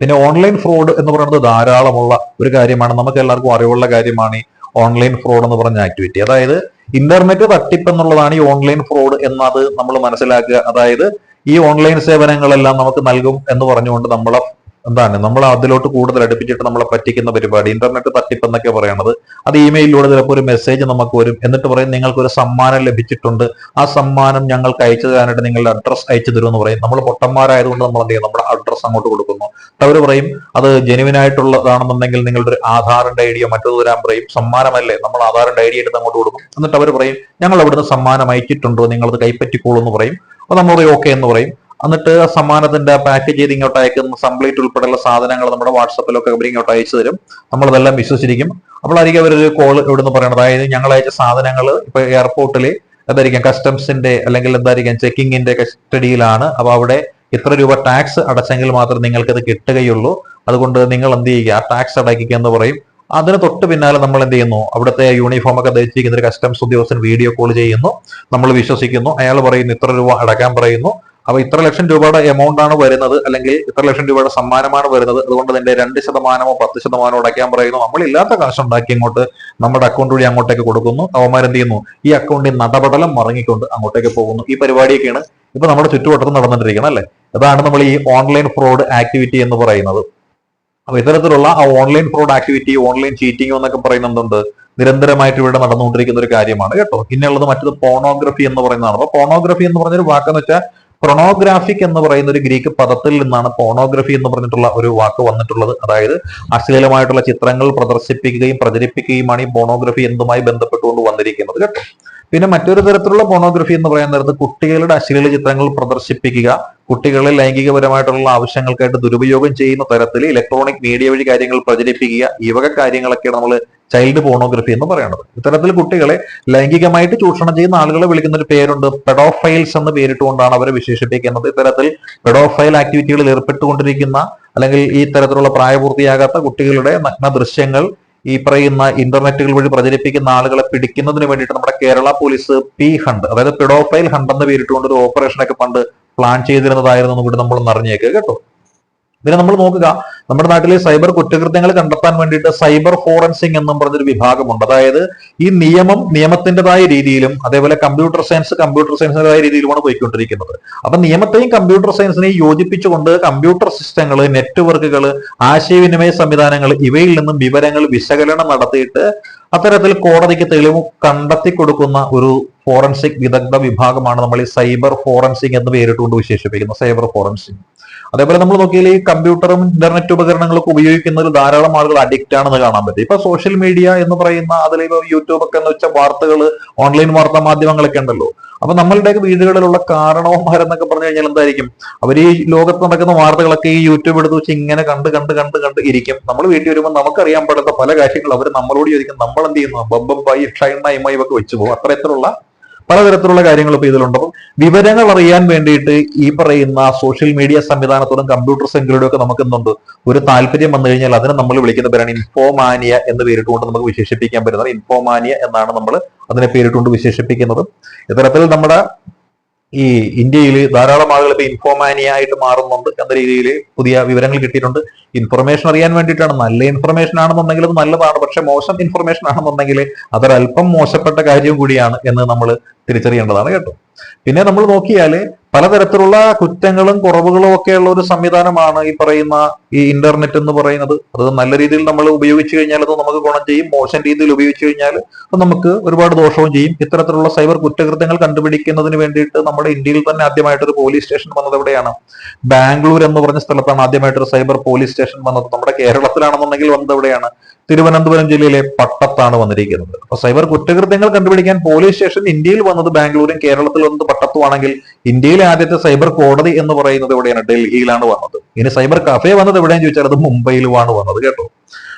പിന്നെ ഓൺലൈൻ ഫ്രോഡ് എന്ന് പറയുന്നത് ധാരാളമുള്ള ഒരു കാര്യമാണ്. നമുക്ക് എല്ലാവർക്കും അറിവുള്ള കാര്യമാണ് ഈ ഓൺലൈൻ ഫ്രോഡ് എന്ന് പറഞ്ഞ ആക്ടിവിറ്റി അതായത് ഇന്റർനെറ്റ് തട്ടിപ്പ് എന്നുള്ളതാണ് ഈ ഓൺലൈൻ ഫ്രോഡ് എന്നത് നമ്മൾ മനസ്സിലാക്കുക. അതായത് ഈ ഓൺലൈൻ സേവനങ്ങളെല്ലാം നമുക്ക് നൽകും എന്ന് പറഞ്ഞുകൊണ്ട് നമ്മളെ എന്താണ്? നമ്മൾ അതിലോട്ട് കൂടുതൽ അടുപ്പിച്ചിട്ട് നമ്മളെ പറ്റിക്കുന്ന പരിപാടി ഇന്റർനെറ്റ് തട്ടിപ്പ് എന്നൊക്കെ പറയണത്. അത് ഇമെയിലിലൂടെ ചിലപ്പോൾ ഒരു മെസ്സേജ് നമുക്ക് വരും. എന്നിട്ട് പറയും നിങ്ങൾക്ക് ഒരു സമ്മാനം ലഭിച്ചിട്ടുണ്ട്. ആ സമ്മാനം ഞങ്ങൾക്ക് അയച്ചു തരാനായിട്ട് നിങ്ങളുടെ അഡ്രസ്സ് അയച്ചു തരും എന്ന് പറയും. നമ്മൾ പൊട്ടന്മാരായതുകൊണ്ട് നമ്മൾ എന്ത് ചെയ്യും? നമ്മുടെ അഡ്രസ്സ് അങ്ങോട്ട് കൊടുക്കുന്നു. അവർ പറയും അത് ജെനുവിൻ ആയിട്ടുള്ളതാണെന്നുണ്ടെങ്കിൽ നിങ്ങളുടെ ഒരു ആധാറിന്റെ ഐഡിയോ മറ്റൊരു തരാൻ പറയും. സമ്മാനമല്ലേ? നമ്മൾ ആധാറിന്റെ ഐഡിയ എടുത്ത് അങ്ങോട്ട് കൊടുക്കും. എന്നിട്ട് അവർ പറയും ഞങ്ങൾ അവിടുന്ന് സമ്മാനം അയച്ചിട്ടുണ്ടോ. നിങ്ങളത് കൈപ്പറ്റിക്കോളൂ എന്ന് പറയും. അപ്പൊ നമ്മൾ പറയും ഓക്കെ എന്ന് പറയും. എന്നിട്ട് സമ്മാനത്തിന്റെ പാക്കേജ് ചെയ്ത് ഇങ്ങോട്ട് അയക്കുന്ന സംപ്ലീറ്റ് ഉൾപ്പെടെയുള്ള സാധനങ്ങൾ നമ്മുടെ വാട്സപ്പിലൊക്കെ അവർ ഇങ്ങോട്ട് അയച്ചു തരും. നമ്മൾ അതെല്ലാം വിശ്വസിച്ചിരിക്കും. അപ്പോഴായിരിക്കും അവരൊരു കോൾ ഇവിടുന്ന് പറയുന്നത് അതായത് ഞങ്ങൾ അയച്ച സാധനങ്ങൾ ഇപ്പൊ എയർപോർട്ടിൽ എന്തായിരിക്കാം കസ്റ്റംസിന്റെ അല്ലെങ്കിൽ എന്തായിരിക്കാം ചെക്കിങ്ങിന്റെ കസ്റ്റഡിയിലാണ് അപ്പൊ അവിടെ ഇത്ര രൂപ ടാക്സ് അടച്ചെങ്കിൽ മാത്രം നിങ്ങൾക്ക് ഇത് കിട്ടുകയുള്ളൂ. അതുകൊണ്ട് നിങ്ങൾ എന്ത് ചെയ്യുക ടാക്സ് അടയ്ക്കുക എന്ന് പറയും. അതിന് തൊട്ട് പിന്നാലെ നമ്മൾ എന്ത് ചെയ്യുന്നു? അവിടുത്തെ യൂണിഫോം ഒക്കെ ധരിച്ചിരിക്കുന്ന ഒരു കസ്റ്റംസ് ഉദ്യോഗസ്ഥൻ വീഡിയോ കോൾ ചെയ്യുന്നു. നമ്മൾ വിശ്വസിക്കുന്നു. അയാൾ പറയുന്നു ഇത്ര രൂപ അടക്കാൻ പറയുന്നു. അപ്പൊ ഇത്ര ലക്ഷം രൂപയുടെ എമൗണ്ട് ആണ് വരുന്നത് അല്ലെങ്കിൽ ഇത്ര ലക്ഷം രൂപയുടെ സമ്മാനമാണ് വരുന്നത്. അതുകൊണ്ട് അതിന്റെ രണ്ട് ശതമാനമോ പത്ത് ശതമാനമോ അടയ്ക്കാൻ പറയുന്നു. നമ്മൾ ഇല്ലാത്ത കാശ് ഉണ്ടാക്കി അങ്ങോട്ട് നമ്മുടെ അക്കൗണ്ട് വഴി അങ്ങോട്ടേക്ക് കൊടുക്കുന്നു. അവന്മാർ എന്ത് ചെയ്യുന്നു? ഈ അക്കൗണ്ടിൽ നടപടലം മറങ്ങിക്കൊണ്ട് അങ്ങോട്ടേക്ക് പോകുന്നു. ഈ പരിപാടിയൊക്കെയാണ് ഇപ്പൊ നമ്മുടെ ചുറ്റുവട്ടത്ത് നടന്നിട്ടിരിക്കുന്നത് അല്ലെ? അതാണ് നമ്മൾ ഈ ഓൺലൈൻ ഫ്രോഡ് ആക്ടിവിറ്റി എന്ന് പറയുന്നത്. അപ്പൊ ഇത്തരത്തിലുള്ള ആ online fraud activity online cheating എന്നൊക്കെ പറയുന്നുണ്ട് നിരന്തരമായിട്ട് ഇവിടെ നടന്നുകൊണ്ടിരിക്കുന്ന ഒരു കാര്യമാണ് കേട്ടോ? പിന്നെയുള്ളത് മറ്റത് പോണോഗ്രഫി എന്ന് പറയുന്നതാണ്. അപ്പൊ പോണോഗ്രഫി എന്ന് പറഞ്ഞൊരു വാക്കെന്ന് വെച്ചാൽ പ്രൊണോഗ്രാഫിക് എന്ന് പറയുന്ന ഒരു ഗ്രീക്ക് പദത്തിൽ നിന്നാണ് പോണോഗ്രഫി എന്ന് പറഞ്ഞിട്ടുള്ള ഒരു വാക്ക് വന്നിട്ടുള്ളത്. അതായത് അശ്ലീലമായിട്ടുള്ള ചിത്രങ്ങൾ പ്രദർശിപ്പിക്കുകയും പ്രചരിപ്പിക്കുകയുമാണ് ഈ പോണോഗ്രഫി എന്തുമായി ബന്ധപ്പെട്ടുകൊണ്ട് വന്നിരിക്കുന്നത് കേട്ടോ. പിന്നെ മറ്റൊരു തരത്തിലുള്ള പോണോഗ്രഫി എന്ന് പറയാൻ നേരത്ത് കുട്ടികളുടെ അശ്ലീല ചിത്രങ്ങൾ പ്രദർശിപ്പിക്കുക കുട്ടികളെ ലൈംഗികപരമായിട്ടുള്ള ആവശ്യങ്ങൾക്കായിട്ട് ദുരുപയോഗം ചെയ്യുന്ന തരത്തിൽ ഇലക്ട്രോണിക് മീഡിയ വഴി കാര്യങ്ങൾ പ്രചരിപ്പിക്കുക ഈ വക കാര്യങ്ങളൊക്കെയാണ് നമ്മൾ ചൈൽഡ് പോണോഗ്രഫി എന്ന് പറയുന്നത് ഇത്തരത്തിൽ കുട്ടികളെ ലൈംഗികമായിട്ട് ചൂഷണം ചെയ്യുന്ന ആളുകളെ വിളിക്കുന്ന ഒരു പേരുണ്ട് പെഡോഫൈൽസ് എന്ന് പേരിട്ടുകൊണ്ടാണ് അവരെ വിശേഷിപ്പിക്കുന്നത്. ഇത്തരത്തിൽ പെഡോഫൈൽ ആക്ടിവിറ്റികളിൽ ഏർപ്പെട്ടുകൊണ്ടിരിക്കുന്ന അല്ലെങ്കിൽ ഈ തരത്തിലുള്ള പ്രായപൂർത്തിയാകാത്ത കുട്ടികളുടെ നഗ്ന ദൃശ്യങ്ങൾ ഈ പറയുന്ന ഇന്റർനെറ്റുകൾ വഴി പ്രചരിപ്പിക്കുന്ന ആളുകളെ പിടിക്കുന്നതിന് വേണ്ടിയിട്ട് നമ്മുടെ കേരള പോലീസ് പി ഹണ്ട് അതായത് പിഡോഫൈൽ ഹണ്ട് എന്ന് പേരിട്ടുകൊണ്ട് ഒരു ഓപ്പറേഷനൊക്കെ പണ്ട് പ്ലാൻ ചെയ്തിരുന്നതായിരുന്നു കൂടി നമ്മൾ അറിഞ്ഞേക്കുക കേട്ടോ? പിന്നെ നമ്മൾ നോക്കുക. നമ്മുടെ നാട്ടിലെ സൈബർ കുറ്റകൃത്യങ്ങൾ കണ്ടെത്താൻ വേണ്ടിയിട്ട് സൈബർ ഫോറൻസിങ് എന്നും പറഞ്ഞൊരു വിഭാഗമുണ്ട്. അതായത് ഈ നിയമം നിയമത്തിന്റെതായ രീതിയിലും അതേപോലെ കമ്പ്യൂട്ടർ സയൻസ് കമ്പ്യൂട്ടർ സയൻസിന്റെതായ രീതിയിലുമാണ് പോയിക്കൊണ്ടിരിക്കുന്നത്. അപ്പൊ നിയമത്തെയും കമ്പ്യൂട്ടർ സയൻസിനെയും യോജിപ്പിച്ചുകൊണ്ട് കമ്പ്യൂട്ടർ സിസ്റ്റങ്ങൾ നെറ്റ്വർക്കുകൾ ആശയവിനിമയ സംവിധാനങ്ങൾ ഇവയിൽ നിന്നും വിവരങ്ങൾ വിശകലനം നടത്തിയിട്ട് അത്തരത്തിൽ കോടതിക്ക് തെളിവ് കണ്ടെത്തി കൊടുക്കുന്ന ഒരു ഫോറൻസിക് വിദഗ്ധ വിഭാഗമാണ് നമ്മൾ ഈ സൈബർ ഫോറൻസിക് എന്ന് പേരിട്ടുകൊണ്ട് വിശേഷിപ്പിക്കുന്നത് സൈബർ ഫോറൻസിക് അതേപോലെ നമ്മൾ നോക്കിയാൽ ഈ കമ്പ്യൂട്ടറും ഇന്റർനെറ്റ് ഉപകരണങ്ങളൊക്കെ ഉപയോഗിക്കുന്നതിൽ ധാരാളം ആളുകൾ അഡിക്റ്റ് ആണെന്ന് കാണാൻ പറ്റും. ഇപ്പൊ സോഷ്യൽ മീഡിയ എന്ന് പറയുന്ന അതിൽ യൂട്യൂബ് ഒക്കെ എന്ന് വെച്ച വാർത്തകൾ ഓൺലൈൻ വാർത്താ മാധ്യമങ്ങളൊക്കെ ഉണ്ടല്ലോ. അപ്പൊ നമ്മളുടെ വീടുകളിലുള്ള കാരണവന്മാരെന്നൊക്കെ പറഞ്ഞു കഴിഞ്ഞാൽ എന്തായിരിക്കും? അവർ ഈ ലോകത്ത് നടക്കുന്ന വാർത്തകളൊക്കെ ഈ യൂട്യൂബ് എടുത്ത് വെച്ച് ഇങ്ങനെ കണ്ട് കണ്ട് കണ്ട് കണ്ട് ഇരിക്കും. നമ്മൾ വീട്ടിൽ വരുമ്പോൾ നമുക്കറിയാൻ പാടാത്ത പല കാര്യങ്ങളും അവർ നമ്മളോട് ചോദിക്കും. നമ്മൾ എന്ത് ചെയ്യുന്നു? ബബ്ബം ബൈ ഷൈനായി ഒക്കെ വെച്ച് പോകും. അത്തരത്തിലുള്ള പലതരത്തിലുള്ള കാര്യങ്ങൾ ഇപ്പൊ ഇതിലുണ്ട്. അപ്പം വിവരങ്ങൾ അറിയാൻ വേണ്ടിയിട്ട് ഈ പറയുന്ന സോഷ്യൽ മീഡിയ സംവിധാനത്തോടും കമ്പ്യൂട്ടർ സെങ്കിലൂടെ ഒക്കെ നമുക്ക് എന്തുണ്ട്? ഒരു താല്പര്യം വന്നു കഴിഞ്ഞാൽ അതിനെ നമ്മൾ വിളിക്കുന്ന പേരാണ് ഇൻഫോമാനിയ എന്ന് പേരിട്ടുകൊണ്ട് നമുക്ക് വിശേഷിപ്പിക്കാൻ പറ്റുന്നത്. ഇൻഫോമാനിയ എന്നാണ് നമ്മൾ അതിനെ പേരിട്ടുകൊണ്ട് വിശേഷിപ്പിക്കുന്നത്. ഇത്തരത്തിൽ നമ്മുടെ ഈ ഇന്ത്യയിൽ ധാരാളം ആളുകൾ ഇപ്പൊ ഇൻഫോമാനിയ ആയിട്ട് മാറുന്നുണ്ട് എന്ന രീതിയിൽ പുതിയ വിവരങ്ങൾ കിട്ടിയിട്ടുണ്ട്. ഇൻഫർമേഷൻ അറിയാൻ വേണ്ടിയിട്ടാണ്. നല്ല ഇൻഫർമേഷൻ ആണെന്നുണ്ടെങ്കിൽ അത് നല്ലതാണ്. പക്ഷെ മോശം ഇൻഫർമേഷൻ ആണെന്നുണ്ടെങ്കിൽ അതൊരല്പം മോശപ്പെട്ട കാര്യം കൂടിയാണ് എന്ന് നമ്മൾ തിരിച്ചറിയേണ്ടതാണ് കേട്ടോ. പിന്നെ നമ്മൾ നോക്കിയാൽ പലതരത്തിലുള്ള കുറ്റങ്ങളും കുറവുകളും ഒക്കെ ഉള്ള ഒരു സംവിധാനമാണ് ഈ പറയുന്ന ഈ ഇന്റർനെറ്റ് എന്ന് പറയുന്നത്. അത് നല്ല രീതിയിൽ നമ്മൾ ഉപയോഗിച്ചു കഴിഞ്ഞാൽ അത് നമുക്ക് ഗുണം ചെയ്യും. മോശം രീതിയിൽ ഉപയോഗിച്ചു കഴിഞ്ഞാൽ അത് നമുക്ക് ഒരുപാട് ദോഷവും ചെയ്യും. ഇത്തരത്തിലുള്ള സൈബർ കുറ്റകൃത്യങ്ങൾ കണ്ടുപിടിക്കുന്നതിന് വേണ്ടിയിട്ട് നമ്മുടെ ഇന്ത്യയിൽ തന്നെ ആദ്യമായിട്ട് ഒരു പോലീസ് സ്റ്റേഷൻ വന്നത് എവിടെയാണ്? ബാംഗ്ലൂർ എന്ന് പറഞ്ഞ സ്ഥലത്താണ് ആദ്യമായിട്ട് ഒരു സൈബർ പോലീസ് സ്റ്റേഷൻ വന്നത്. നമ്മുടെ കേരളത്തിലാണെന്നുണ്ടെങ്കിൽ വന്നത് എവിടെയാണ്? തിരുവനന്തപുരം ജില്ലയിലെ പട്ടത്താണ് വന്നിരിക്കുന്നത്. അപ്പൊ സൈബർ കുറ്റകൃത്യങ്ങൾ കണ്ടുപിടിക്കാൻ പോലീസ് സ്റ്റേഷൻ ഇന്ത്യയിൽ വന്നത് ബാംഗ്ലൂരും കേരളത്തിൽ വന്നത് പട്ടത്തുവാണെങ്കിൽ ഇന്ത്യയിലെ ആദ്യത്തെ സൈബർ കോടതി എന്ന് പറയുന്നത് എവിടെയാണ്? ഡൽഹിയിലാണ് വന്നത്. ഇനി സൈബർ കഫേ വന്നത് എവിടെയെന്ന് ചോദിച്ചാൽ അത് മുംബൈയിലുമാണ് വന്നത് കേട്ടോ.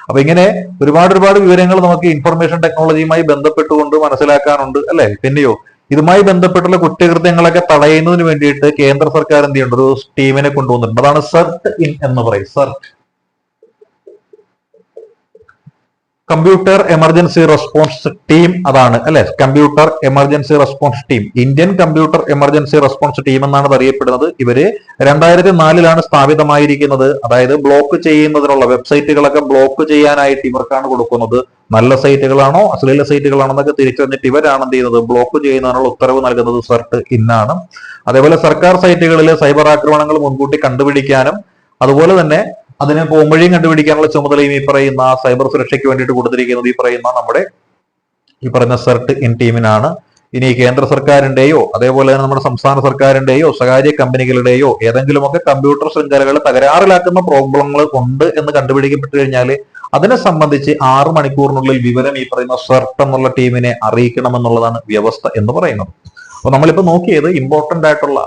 അപ്പൊ ഇങ്ങനെ ഒരുപാട് ഒരുപാട് വിവരങ്ങൾ നമുക്ക് ഇൻഫർമേഷൻ ടെക്നോളജിയുമായി ബന്ധപ്പെട്ടുകൊണ്ട് മനസ്സിലാക്കാനുണ്ട് അല്ലെ? പിന്നെയോ ഇതുമായി ബന്ധപ്പെട്ടുള്ള കുറ്റകൃത്യങ്ങളൊക്കെ തടയുന്നതിന് വേണ്ടിയിട്ട് കേന്ദ്ര സർക്കാർ എന്ത് ചെയ്യുന്നുണ്ട്? ഒരു ടീമിനെ കൊണ്ടുവന്നിട്ടുണ്ട്. അതാണ് സർട്ട് ഇൻ എന്ന് പറയും. CERT computer emergency response team അതാണ് അല്ലെ? Computer emergency response team Indian computer emergency response team എന്നാണ് അറിയപ്പെടുന്നത്. ഇവർ രണ്ടായിരത്തി നാലിലാണ് സ്ഥാപിതമായിരിക്കുന്നത്. അതായത് ബ്ലോക്ക് ചെയ്യുന്നതിനുള്ള വെബ്സൈറ്റുകളൊക്കെ ബ്ലോക്ക് ചെയ്യാനായിട്ട് ഇവർക്കാണ് കൊടുക്കുന്നത്. നല്ല സൈറ്റുകളാണോ അശ്ലീല സൈറ്റുകളാണെന്നൊക്കെ തിരിച്ചറിഞ്ഞിട്ട് ഇവരാണ് എന്ത് ചെയ്യുന്നത്? ബ്ലോക്ക് ചെയ്യുന്നതിനുള്ള ഉത്തരവ് നൽകുന്നത് സർട്ട് ഇന്നാണ് അതേപോലെ സർക്കാർ സൈറ്റുകളിൽ സൈബർ ആക്രമണങ്ങൾ മുൻകൂട്ടി കണ്ടുപിടിക്കാനും അതുപോലെ തന്നെ അതിന് പോംവഴിയും കണ്ടുപിടിക്കാനുള്ള ചുമതലയും ഈ പറയുന്ന സൈബർ സുരക്ഷയ്ക്ക് വേണ്ടിയിട്ട് കൊടുത്തിരിക്കുന്നത് ഈ പറയുന്ന നമ്മുടെ ഈ പറയുന്ന സെർട്ട് ഇൻ ടീമിനാണ്. ഇനി കേന്ദ്ര സർക്കാരിന്റെയോ അതേപോലെ തന്നെ നമ്മുടെ സംസ്ഥാന സർക്കാരിന്റെയോ സ്വകാര്യ കമ്പനികളുടെയോ ഏതെങ്കിലുമൊക്കെ കമ്പ്യൂട്ടർ ശൃംഖലകൾ തകരാറിലാക്കുന്ന പ്രോബ്ലങ്ങൾ ഉണ്ട് എന്ന് കണ്ടുപിടിക്കപ്പെട്ടു കഴിഞ്ഞാൽ അതിനെ സംബന്ധിച്ച് ആറ് മണിക്കൂറിനുള്ളിൽ വിവരം ഈ പറയുന്ന സെർട്ട് എന്നുള്ള ടീമിനെ അറിയിക്കണമെന്നുള്ളതാണ് വ്യവസ്ഥ എന്ന് പറയുന്നത്. അപ്പൊ നമ്മളിപ്പോ നോക്കിയത് ഇമ്പോർട്ടന്റ് ആയിട്ടുള്ള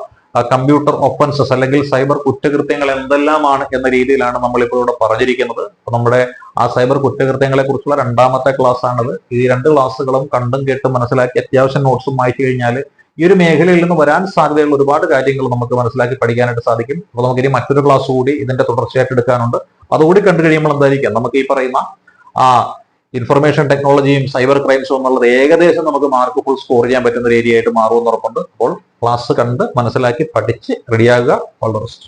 കമ്പ്യൂട്ടർ ഒഫൻസസ് അല്ലെങ്കിൽ സൈബർ കുറ്റകൃത്യങ്ങൾ എന്തെല്ലാമാണ് എന്ന രീതിയിലാണ് നമ്മളിപ്പോൾ ഇവിടെ പറഞ്ഞിരിക്കുന്നത്. അപ്പൊ നമ്മുടെ ആ സൈബർ കുറ്റകൃത്യങ്ങളെ കുറിച്ചുള്ള രണ്ടാമത്തെ ക്ലാസ് ആണത്. ഈ രണ്ട് ക്ലാസ്സുകളും കണ്ടും കേട്ടും മനസ്സിലാക്കി അത്യാവശ്യം നോട്ട്സും വായിച്ചു കഴിഞ്ഞാൽ ഈ ഒരു മേഖലയിൽ നിന്ന് വരാൻ സാധ്യതയുള്ള ഒരുപാട് കാര്യങ്ങൾ നമുക്ക് മനസ്സിലാക്കി പഠിക്കാനായിട്ട് സാധിക്കും. അപ്പോൾ നമുക്ക് ഇനി മറ്റൊരു ക്ലാസ് കൂടി ഇതിന്റെ തുടർച്ചയായിട്ട് എടുക്കാനുണ്ട്. അതുകൂടി കണ്ടു കഴിയുമ്പോൾ എന്തായിരിക്കാം? നമുക്ക് ഈ പറയുന്ന ആ ഇൻഫർമേഷൻ ടെക്നോളജിയും സൈബർ ക്രൈംസും എന്നുള്ളത് ഏകദേശം നമുക്ക് മാർക്ക് ഫുൾ സ്കോർ ചെയ്യാൻ പറ്റുന്ന ഒരു ഏരിയ ആയിട്ട് മാറുമെന്ന് ഉറപ്പുണ്ട്. അപ്പോൾ ക്ലാസ് കണ്ട് മനസ്സിലാക്കി പഠിച്ച് റെഡിയാകുക ഓൾ ദ ബെസ്റ്റ്